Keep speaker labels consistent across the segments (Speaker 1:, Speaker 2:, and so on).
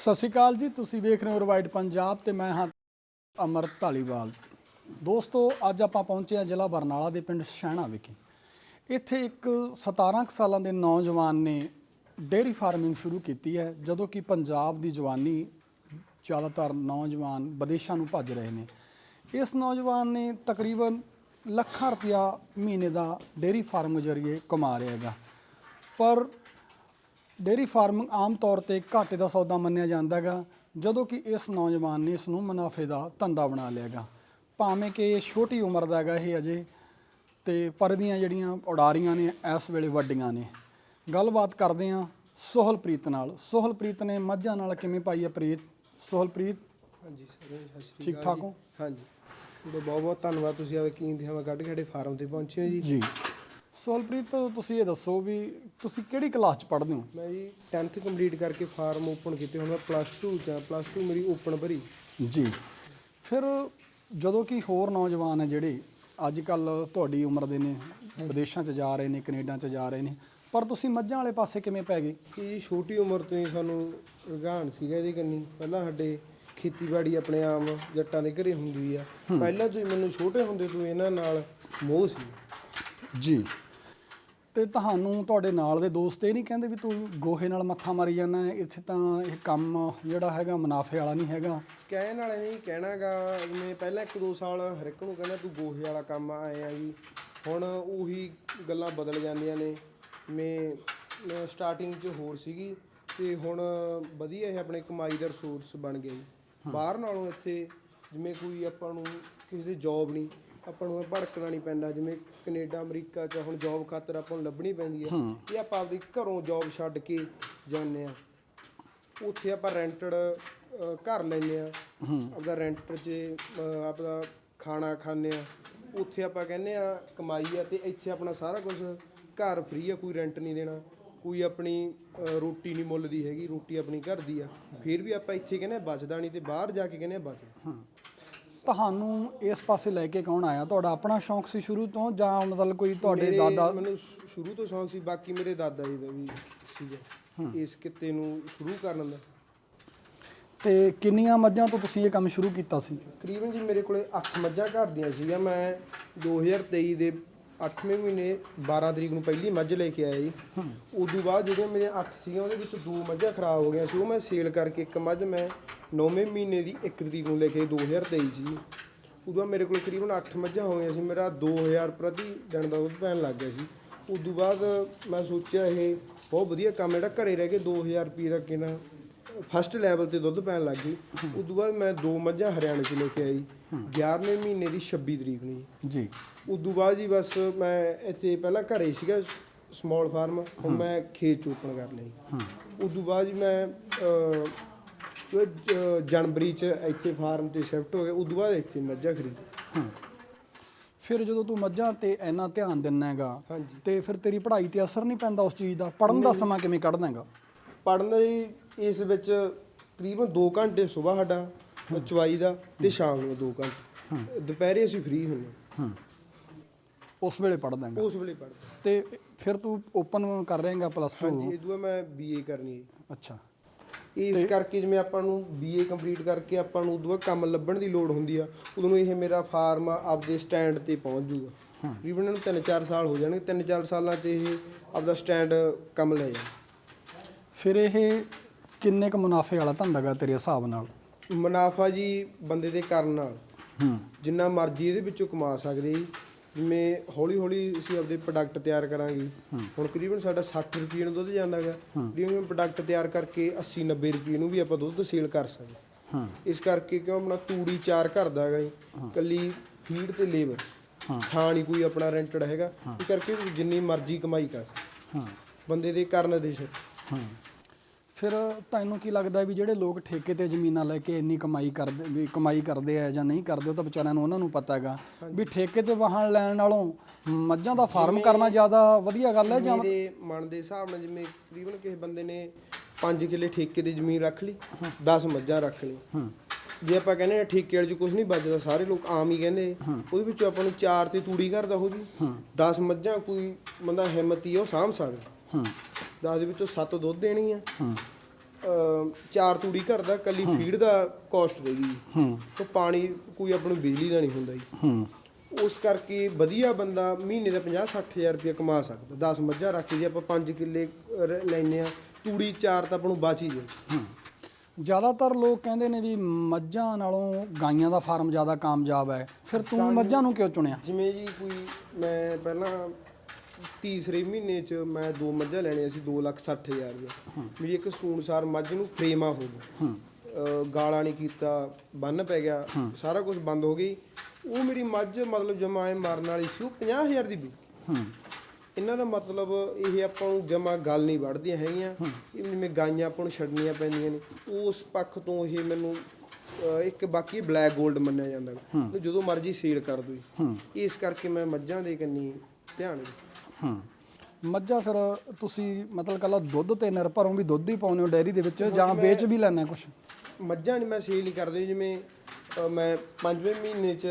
Speaker 1: ਸਤਿ ਸ਼੍ਰੀ ਅਕਾਲ ਜੀ, ਤੁਸੀਂ ਵੇਖ ਰਹੇ ਹੋ ਰਵਾਈਡ ਪੰਜਾਬ ਤੇ ਮੈਂ ਹਾਂ ਅਮਰ ਢਾਲੀਵਾਲ ਦੋਸਤੋ, ਅੱਜ ਆਪਾਂ ਪਹੁੰਚੇ ਹਾਂ ਜ਼ਿਲ੍ਹਾ ਬਰਨਾਲਾ ਦੇ ਪਿੰਡ ਸ਼ਹਿਣਾ ਵਿਖੇ। ਇੱਥੇ ਇੱਕ 17 ਕੁ ਸਾਲਾਂ ਦੇ ਨੌਜਵਾਨ ਨੇ ਡੇਅਰੀ ਫਾਰਮਿੰਗ ਸ਼ੁਰੂ ਕੀਤੀ ਹੈ, ਜਦੋਂ ਕਿ ਪੰਜਾਬ ਦੀ ਜਵਾਨੀ ਜ਼ਿਆਦਾਤਰ ਨੌਜਵਾਨ ਵਿਦੇਸ਼ਾਂ ਨੂੰ ਭੱਜ ਰਹੇ ਨੇ। ਇਸ ਨੌਜਵਾਨ ਨੇ ਤਕਰੀਬਨ ਲੱਖਾਂ ਰੁਪਇਆ ਮਹੀਨੇ ਦਾ ਡੇਅਰੀ ਫਾਰਮ ਜ਼ਰੀਏ ਕਮਾ ਰਿਹਾ ਹੈਗਾ। ਪਰ ਡੇਅਰੀ ਫਾਰਮਿੰਗ ਆਮ ਤੌਰ ਤੇ ਘਾਟੇ ਦਾ ਸੌਦਾ ਮੰਨਿਆ ਜਾਂਦਾ ਹੈਗਾ ਜਦੋਂ ਕਿ ਇਸ ਨੌਜਵਾਨ ਨੇ ਇਸ ਨੂੰ ਮੁਨਾਫੇ ਦਾ ਧੰਦਾ ਬਣਾ ਲਿਆ ਹੈਗਾ ਭਾਵੇਂ ਕਿ ਇਹ ਛੋਟੀ ਉਮਰ ਦਾ ਹੈਗਾ ਇਹ ਅਜੇ ਤੇ ਪਰ ਇਹਦੀਆਂ ਜਿਹੜੀਆਂ ਉਡਾਰੀਆਂ ਨੇ ਇਸ ਵੇਲੇ ਵੱਡੀਆਂ ਨੇ। ਗੱਲਬਾਤ ਕਰਦੇ ਹਾਂ ਸੋਹਲਪ੍ਰੀਤ ਨਾਲ। ਸੋਹਲਪ੍ਰੀਤ ਨੇ ਮੱਝਾਂ ਨਾਲ ਕਿਵੇਂ ਪਾਈ ਹੈ ਪ੍ਰੀਤ? ਸੋਹਲਪ੍ਰੀਤ?
Speaker 2: ਹਾਂਜੀ ਸਰ ਸਤਿ ਸ਼੍ਰੀ
Speaker 1: ਠੀਕ
Speaker 2: ਅਕਾਲ
Speaker 1: ਠਾਕ। ਹੋ?
Speaker 2: ਹਾਂਜੀ। ਤੁਹਾਡਾ ਬਹੁਤ ਬਹੁਤ ਧੰਨਵਾਦ ਤੁਸੀਂ ਆਵੇ ਕੀਮਤੀ ਹਵਾ ਕੱਢ ਕੇ ਸਾਡੇ ਫਾਰਮ ਤੇ ਪਹੁੰਚੇ ਹੋ ਜੀ।
Speaker 1: ਜੀ। ਸੋਹਲਪ੍ਰੀਤ ਤੁਸੀਂ ਇਹ ਦੱਸੋ ਵੀ ਤੁਸੀਂ ਕਿਹੜੀ ਕਲਾਸ ਚ ਪੜ੍ਹਦੇ ਹੋ?
Speaker 2: ਮੈਂ ਜੀ 10th ਕੰਪਲੀਟ ਕਰਕੇ ਫਾਰਮ ਓਪਨ ਕੀਤੇ ਹੁਣ ਮੈਂ ਪਲੱਸ 2 ਚ ਪਲੱਸ 2 ਮੇਰੀ ਓਪਨ ਭਰੀ।
Speaker 1: ਜੀ। ਫਿਰ ਜਦੋਂ ਕਿ ਹੋਰ ਨੌਜਵਾਨ ਹੈ ਜਿਹੜੇ ਅੱਜ ਕੱਲ ਤੁਹਾਡੀ ਉਮਰ ਦੇ ਨੇ ਵਿਦੇਸ਼ਾਂ 'ਚ ਜਾ ਰਹੇ ਨੇ ਕੈਨੇਡਾ 'ਚ ਜਾ ਰਹੇ ਨੇ ਪਰ ਤੁਸੀਂ ਮੱਝਾਂ ਵਾਲੇ ਪਾਸੇ ਕਿਵੇਂ ਪੈ ਗਏ?
Speaker 2: ਇਹ ਛੋਟੀ ਉਮਰ ਤੋਂ ਹੀ ਸਾਨੂੰ ਰੁਝਾਨ ਸੀਗਾ ਇਹਦੇ ਕੰਨੀ। ਪਹਿਲਾਂ ਸਾਡੇ ਖੇਤੀਬਾੜੀ ਆਪਣੇ ਆਮ ਜੱਟਾਂ ਦੇ ਘਰੇ ਹੁੰਦੀ ਆ। ਪਹਿਲਾਂ ਤੋਂ ਹੀ ਮੈਨੂੰ ਛੋਟੇ ਹੁੰਦੇ ਤੋਂ ਇਹਨਾਂ ਨਾਲ ਮੋਹ ਸੀ।
Speaker 1: ਜੀ। ਤੇ ਤੁਹਾਨੂੰ ਤੁਹਾਡੇ ਨਾਲ ਦੇ ਦੋਸਤ ਇਹ ਨਹੀਂ ਕਹਿੰਦੇ ਵੀ ਤੂੰ ਗੋਹੇ ਨਾਲ ਮੱਥਾ ਮਾਰੀ ਜਾਂਦਾ ਹੈ ਇੱਥੇ ਤਾਂ ਇਹ ਕੰਮ ਜਿਹੜਾ ਹੈਗਾ ਮੁਨਾਫੇ ਵਾਲਾ ਨਹੀਂ ਹੈਗਾ।
Speaker 2: ਕਹਿਣ ਵਾਲੇ ਨੇ ਕਹਿਣਾਗਾ ਜਿਵੇਂ ਪਹਿਲਾਂ ਇੱਕ ਦੋ ਸਾਲ ਹਰ ਇੱਕ ਨੂੰ ਕਹਿੰਦਾ ਤੂੰ ਗੋਹੇ ਵਾਲਾ ਕੰਮ ਆਏ ਆ ਜੀ। ਹੁਣ ਉਹੀ ਗੱਲਾਂ ਬਦਲ ਜਾਂਦੀਆਂ ਨੇ। ਮੈਂ ਸਟਾਰਟਿੰਗ 'ਚ ਹੋਰ ਸੀਗੀ ਤੇ ਹੁਣ ਵਧੀਆ ਇਹ ਆਪਣੇ ਕਮਾਈ ਦਾ ਰਿਸੋਰਸ ਬਣ ਗਿਆ ਜੀ। ਬਾਹਰ ਨਾਲੋਂ ਇੱਥੇ ਜਿਵੇਂ ਕੋਈ ਆਪਾਂ ਨੂੰ ਕਿਸੇ ਦੀ ਜੌਬ ਨਹੀਂ ਆਪਾਂ ਨੂੰ ਭੜਕਣਾ ਨਹੀਂ ਪੈਂਦਾ ਜਿਵੇਂ ਕੈਨੇਡਾ ਅਮਰੀਕਾ 'ਚ ਹੁਣ ਜੌਬ ਖਾਤਰ ਆਪਾਂ ਨੂੰ ਲੱਭਣੀ ਪੈਂਦੀ ਹੈ ਇਹ ਆਪਾਂ ਆਪਦੀ ਘਰੋਂ ਜੌਬ ਛੱਡ ਕੇ ਜਾਂਦੇ ਆ ਉੱਥੇ ਆਪਾਂ ਰੈਂਟਡ ਘਰ ਲੈਨੇ ਆ ਆਪਦਾ ਰੈਂਟ 'ਚ ਅਹ, ਆਪਦਾ ਖਾਣਾ ਖਾਂਦੇ ਆ ਉੱਥੇ ਆਪਾਂ ਕਹਿੰਦੇ ਆ ਕਮਾਈ ਆ ਤੇ ਇੱਥੇ ਆਪਣਾ ਸਾਰਾ ਕੁਝ ਘਰ ਫ੍ਰੀ ਆ ਕੋਈ ਰੈਂਟ ਨਹੀਂ ਦੇਣਾ। ਕੋਈ ਆਪਣੀ ਅਹ, ਰੋਟੀ ਨਹੀਂ ਮੁੱਲ ਦੀ ਹੈਗੀ ਰੋਟੀ ਆਪਣੀ ਘਰ ਦੀ ਆ। ਫਿਰ ਵੀ ਆਪਾਂ ਇੱਥੇ ਕਹਿੰਦੇ ਆ ਬਚਦਾ ਨਹੀਂ ਤੇ ਬਾਹਰ ਜਾ ਕੇ ਕਹਿੰਦੇ ਆ ਬਚਦਾ
Speaker 1: ਤੁਹਾਨੂੰ ਇਸ ਪਾਸੇ ਲੈ ਕੇ ਕੌਣ ਆਇਆ? ਤੁਹਾਡਾ ਆਪਣਾ ਸ਼ੌਂਕ ਸੀ ਸ਼ੁਰੂ ਤੋਂ ਜਾਂ ਮਤਲਬ ਕੋਈ ਤੁਹਾਡੇ
Speaker 2: ਮੇਰੇ-
Speaker 1: ਦਾਦਾ?
Speaker 2: ਮੈਨੂੰ ਸ਼ੁ- ਸ਼ੁਰੂ ਤੋਂ ਸ਼ੌਂਕ ਸੀ ਬਾਕੀ ਮੇਰੇ ਦਾਦਾ ਜੀ ਦਾ ਵੀ ਸੀਗਾ। ਇਸ ਕਿੱਤੇ ਨੂੰ ਸ਼ੁਰੂ ਕਰਨ ਦਾ।
Speaker 1: ਤੇ ਕਿੰਨੀਆਂ ਮੱਝਾਂ ਤੋਂ ਤੁਸੀਂ ਇਹ ਕੰਮ ਸ਼ੁਰੂ ਕੀਤਾ ਸੀ?
Speaker 2: ਤਕਰੀਬਨ ਜੀ ਮੇਰੇ ਕੋਲੇ 8 ਮੱਝਾਂ ਘਰ ਦੀਆਂ ਸੀਗੀਆਂ। ਮੈਂ 2023 ਦੇ 8ਵੇਂ ਮਹੀਨੇ 12 ਤਰੀਕ ਨੂੰ ਪਹਿਲੀ ਮੱਝ ਲੈ ਕੇ ਆਇਆ ਜੀ। ਉਦੋਂ ਬਾਅਦ ਜਿਹੜੀਆਂ ਮੇਰੀਆਂ 8 ਸੀਗੀਆਂ ਉਹਦੇ ਵਿੱਚ ਦੋ ਮੱਝਾਂ ਖਰਾਬ ਹੋ ਗਈਆਂ ਸੀ। ਉਹ ਮੈਂ ਸੇਲ ਕਰਕੇ ਇੱਕ ਮੱਝ ਮੈਂ 9ਵੇਂ ਮਹੀਨੇ ਦੀ 1 ਤਰੀਕ ਨੂੰ ਲੈ ਕੇ ਆਈ 2023 'ਚ ਜੀ। ਉਦੋਂ ਬਾਅਦ ਮੇਰੇ ਕੋਲ ਤਕਰੀਬਨ 8 ਮੱਝਾਂ ਹੋ ਗਈਆਂ ਸੀ। ਮੇਰਾ 2000 ਪ੍ਰਤੀ ਦਿਨ ਦਾ ਦੁੱਧ ਪੈਣ ਲੱਗ ਗਿਆ ਸੀ। ਉਦੋਂ ਬਾਅਦ ਮੈਂ ਸੋਚਿਆ ਇਹ ਬਹੁਤ ਵਧੀਆ ਕੰਮ ਹੈ, ਜਿਹੜਾ ਘਰੇ ਰਹਿ ਕੇ 2000 ਰੁਪਏ ਦਾ ਕਿਨਾ ਫਸਟ ਲੈਵਲ ਤੇ ਦੁੱਧ ਪੈਣ ਲੱਗ ਗਈ। ਉਦੋਂ ਬਾਅਦ ਮੈਂ ਦੋ ਮੱਝਾਂ ਹਰਿਆਣੇ 'ਚ ਲੈ ਕੇ ਆਈ। 11ਵੇਂ ਮਹੀਨੇ ਦੀ 26 ਤਰੀਕ ਨੂੰ। ਜੀ।
Speaker 1: ਜੀ
Speaker 2: ਉਦੋਂ ਬਾਅਦ ਜੀ ਬਸ ਮੈਂ ਇੱਥੇ ਪਹਿਲਾਂ ਘਰੇ ਸੀਗਾ ਸਮਾਲ ਫਾਰਮ ਹੁਣ ਮੈਂ ਖੇਤ ਚੋਪਣ ਕਰ ਲਈ ਉਦੋਂ ਬਾਅਦ ਜੀ ਮੈਂ ਜਨਵਰੀ 'ਚ ਇੱਥੇ ਫਾਰਮ ਤੇ ਸ਼ਿਫਟ ਹੋ ਗਿਆ। ਉਦੋਂ ਬਾਅਦ ਇੱਥੇ ਮੱਝਾਂ ਖਰੀਦੀ।
Speaker 1: ਫਿਰ ਜਦੋਂ ਤੂੰ ਮੱਝਾਂ ਤੇ ਇੰਨਾ ਧਿਆਨ ਦਿੰਨਾ ਹੈਗਾ ਤੇ ਫਿਰ ਤੇਰੀ ਪੜ੍ਹਾਈ ਤੇ ਅਸਰ ਨਹੀਂ ਪੈਂਦਾ ਉਸ ਚੀਜ਼ ਦਾ? ਪੜਨ ਦਾ ਸਮਾਂ ਕਿਵੇਂ ਕੱਢਦਾ ਹੈਗਾ?
Speaker 2: ਪੜਨ ਜੀ ਇਸ ਵਿੱਚ ਤਕਰੀਬਨ 2 ਘੰਟੇ ਸਵੇਰ ਸਾਡਾ ਚਵਾਈ ਦਾ ਤੇ ਸ਼ਾਮ ਨੂੰ 2 ਘੰਟੇ। ਦੁਪਹਿਰੇ ਅਸੀਂ ਫ੍ਰੀ ਹੁੰਦੇ
Speaker 1: ਹੂੰ। ਉਸ ਵੇਲੇ ਪੜਦਾ ਹੈਗਾ
Speaker 2: ਉਸ ਵੇਲੇ ਪੜਦੇ
Speaker 1: ਤੇ ਫਿਰ ਤੂੰ ਓਪਨ ਕਰ ਰਹੇਗਾ ਪਲੱਸ 2
Speaker 2: ਹਾਂਜੀ ਇਹ ਮੈਂ ਬੀਏ ਕਰਨੀ ਹੈ।
Speaker 1: ਅੱਛਾ।
Speaker 2: ਇਸ ਕਰਕੇ ਜਿਵੇਂ ਆਪਾਂ ਨੂੰ ਬੀਏ ਕੰਪਲੀਟ ਕਰਕੇ ਆਪਾਂ ਨੂੰ ਉਦੋਂ ਕੰਮ ਲੱਭਣ ਦੀ ਲੋੜ ਹੁੰਦੀ ਆ ਉਦੋਂ ਇਹ ਮੇਰਾ ਫਾਰਮ ਆਪਦੇ ਸਟੈਂਡ ਤੇ ਪਹੁੰਚ ਜੂਗਾ ਤਕਰੀਬਨ ਇਹਨੂੰ 3-4 ਸਾਲ ਹੋ ਜਾਣਗੇ। 3-4 ਸਾਲਾਂ 'ਚ ਇਹ ਆਪਦਾ ਸਟੈਂਡ ਕੰਮ ਲੈ ਜਾ
Speaker 1: ਫਿਰ ਇਹ ਕਿੰਨੇ ਕ ਮੁਨਾਫੇ ਵਾਲਾ ਧੰਦਾ ਗਾ ਤੇਰੇ ਹਿਸਾਬ ਨਾਲ?
Speaker 2: ਮੁਨਾਫਾ ਜੀ ਬੰਦੇ ਦੇ ਕਰਨ ਨਾਲ।
Speaker 1: ਹੂੰ।
Speaker 2: ਜਿੰਨਾ ਮਰਜ਼ੀ ਇਹਦੇ ਵਿੱਚੋਂ ਕਮਾ ਸਕਦੇ। ਜੀ ਜਿਵੇਂ ਹੌਲੀ ਹੌਲੀ ਅਸੀਂ ਆਪਦੇ ਪ੍ਰੋਡਕਟ ਤਿਆਰ ਕਰਾਂਗੇ। ਹੁਣ ਤਕਰੀਬਨ ਸਾਡਾ 60 ਰੁਪਏ ਨੂੰ ਦੁੱਧ ਜਾਂਦਾ ਹੈਗਾ ਤਕਰੀਬਨ ਪ੍ਰੋਡਕਟ ਤਿਆਰ ਕਰਕੇ 80 90 ਰੁਪਏ ਨੂੰ ਵੀ ਆਪਾਂ ਦੁੱਧ ਸੇਲ ਕਰ ਸਕਦੇ।
Speaker 1: ਹਾਂ।
Speaker 2: ਇਸ ਕਰਕੇ ਕਿਉਂ ਆਪਣਾ ਤੂੜੀ ਚਾਰ ਘਰ ਦਾ ਹੈਗਾ ਜੀ। ਕੱਲੀ ਫੀਡ ਤੇ ਲੇਬਰ ਥਾਂ ਨਹੀਂ ਕੋਈ ਆਪਣਾ ਰੈਂਟਡ ਹੈਗਾ। ਇਸ ਕਰਕੇ ਜਿੰਨੀ ਮਰਜ਼ੀ ਕਮਾਈ ਕਰ ਸਕਦੇ।
Speaker 1: ਹਾਂ।
Speaker 2: ਬੰਦੇ ਦੇ ਕਰਨ ਦੇ ਸਿਰ।
Speaker 1: ਹਾਂ। ਫਿਰ ਤੈਨੂੰ ਕੀ ਲੱਗਦਾ ਵੀ ਜਿਹੜੇ ਲੋਕ ਠੇਕੇ ਤੇ ਜ਼ਮੀਨਾਂ ਲੈ ਕੇ ਇੰਨੀ ਕਮਾਈ ਕਰਦੇ ਵੀ ਕਮਾਈ ਕਰਦੇ ਆ ਜਾਂ ਨਹੀਂ ਕਰਦੇ ਉਹ ਤਾਂ ਵਿਚਾਰਿਆਂ ਨੂੰ ਉਹਨਾਂ ਨੂੰ ਪਤਾ ਹੈਗਾ ਵੀ ਠੇਕੇ ਤੇ ਵਾਹਣ ਲੈਣ ਨਾਲੋਂ ਮੱਝਾਂ ਦਾ ਫਾਰਮ ਕਰਨਾ ਜ਼ਿਆਦਾ ਵਧੀਆ ਗੱਲ ਹੈ ਜਾਂ
Speaker 2: ਮੇਰੇ ਮਨ ਦੇ ਹਿਸਾਬ ਨਾਲ ਜਿਵੇਂ ਤਕਰੀਬਨ ਕਿਸੇ ਬੰਦੇ ਨੇ 5 ਕਿੱਲੇ ਠੇਕੇ ਦੀ ਜ਼ਮੀਨ ਰੱਖ ਲਈ 10 ਮੱਝਾਂ ਰੱਖ ਲਈ ਜੇ ਆਪਾਂ ਕਹਿੰਦੇ ਆ ਠੇਕੇ ਵਾਲੇ 'ਚ ਕੁਝ ਨਹੀਂ ਬਚਦਾ ਸਾਰੇ ਲੋਕ ਆਮ ਹੀ ਕਹਿੰਦੇ ਉਹਦੇ ਵਿੱਚੋਂ ਆਪਾਂ ਨੂੰ ਚਾਰ ਤੇ ਤੂੜੀ ਕਰਦਾ ਹੋ ਜੀ। 10 ਮੱਝਾਂ ਕੋਈ ਬੰਦਾ ਹਿੰਮਤੀ ਉਹ ਸਾਂਭ ਸਕਦਾ। 10 ਦੇ ਵਿੱਚੋਂ 7 ਦੁੱਧ ਦੇਣੀ ਆ।
Speaker 1: ਹੂੰ।
Speaker 2: ਚਾਰ ਤੂੜੀ ਘਰ ਦਾ ਕੱਲੀ ਫੀਡ ਦਾ ਕਾਸਟ ਦੇਗੀ ਜੀ
Speaker 1: ਹੂੰ।
Speaker 2: ਤੋਂ ਪਾਣੀ ਕੋਈ ਆਪਾਂ ਨੂੰ ਬਿਜਲੀ ਦਾ ਨਹੀਂ ਹੁੰਦਾ ਜੀ।
Speaker 1: ਹੂੰ।
Speaker 2: ਉਸ ਕਰਕੇ ਵਧੀਆ ਬੰਦਾ ਮਹੀਨੇ ਦਾ 50 60000 ਰੁਪਏ ਕਮਾ ਸਕਦਾ। 10 ਮੱਝਾਂ ਰੱਖ ਕੇ ਜੇ ਆਪਾਂ 5 ਕਿੱਲੇ ਲੈਨੇ ਆ ਤੂੜੀ ਚਾਰ ਤਾਂ ਆਪਾਂ ਨੂੰ ਬਚ ਹੀ ਜਾਏ।
Speaker 1: ਹੂੰ। ਜ਼ਿਆਦਾਤਰ ਲੋਕ ਕਹਿੰਦੇ ਨੇ ਵੀ ਮੱਝਾਂ ਨਾਲੋਂ ਗਾਈਆਂ ਦਾ ਫਾਰਮ ਜ਼ਿਆਦਾ ਕਾਮਯਾਬ ਹੈ। ਫਿਰ ਤੂੰ ਮੱਝਾਂ ਨੂੰ ਕਿਉਂ ਚੁਣਿਆ?
Speaker 2: ਜਿਵੇਂ ਜੀ ਕੋਈ ਮੈਂ ਪਹਿਲਾਂ ਤੀਸਰੇ ਮਹੀਨੇ ਚ ਮੈਂ ਦੋ ਮੱਝਾਂ ਲੈਣੀਆਂ ਸੀ 260000 ਦੀਆਂ। ਮੇਰੀ ਇੱਕ ਸੂਣਸਾਰ ਮੱਝ ਨੂੰ ਫਰੇਮਾ ਹੋ ਗਿਆ ਗਾਲਾਂ ਨਹੀਂ ਕੀਤਾ ਬੰਨ ਪੈ ਗਿਆ ਸਾਰਾ ਕੁਝ ਬੰਦ ਹੋ ਗਈ। ਉਹ ਮੇਰੀ ਮੱਝ ਮਤਲਬ ਜਮਾਏ ਮਾਰਨ ਵਾਲੀ ਸੀ ਉਹ 50000 ਦੀ ਵੀ ਇਹਨਾਂ ਦਾ ਮਤਲਬ ਇਹ ਆਪਾਂ ਨੂੰ ਜਮਾ ਗੱਲ ਨਹੀਂ ਵੜਦੀਆਂ ਹੈਗੀਆਂ। ਜਿਵੇਂ ਗਾਈਆਂ ਆਪਾਂ ਨੂੰ ਛੱਡਣੀਆਂ ਪੈਂਦੀਆਂ ਨੇ ਉਸ ਪੱਖ ਤੋਂ ਇਹ ਮੈਨੂੰ ਇੱਕ ਬਾਕੀ ਬਲੈਕ 골ਡ ਮੰਨਿਆ ਜਾਂਦਾ। ਜਦੋਂ ਮਰਜ਼ੀ ਸੇਲ ਕਰ ਦੋ ਇਸ ਕਰਕੇ ਮੈਂ ਮੱਝਾਂ ਦੇ ਕੰਨੀ ਧਿਆਨ ਦਿੱਤਾ।
Speaker 1: ਹੂੰ। ਮੱਝਾਂ ਫਿਰ ਤੁਸੀਂ ਮਤਲਬ ਕੱਲਾ ਦੁੱਧ ਤੇ ਨਿਰਭਰ ਹੋ ਵੀ ਦੁੱਧ ਹੀ ਪਾਉਂਦੇ ਹੋ ਡੈਰੀ ਦੇ ਵਿੱਚ ਜਾਂ ਵੇਚ ਵੀ ਲੈਣਾ ਕੁਝ
Speaker 2: ਮੱਝਾਂ ਨਹੀਂ ਮੈਂ ਸੇਲ ਨਹੀਂ ਕਰਦੇ ਜਿਵੇਂ ਮੈਂ ਪੰਜਵੇਂ ਮਹੀਨੇ ਚ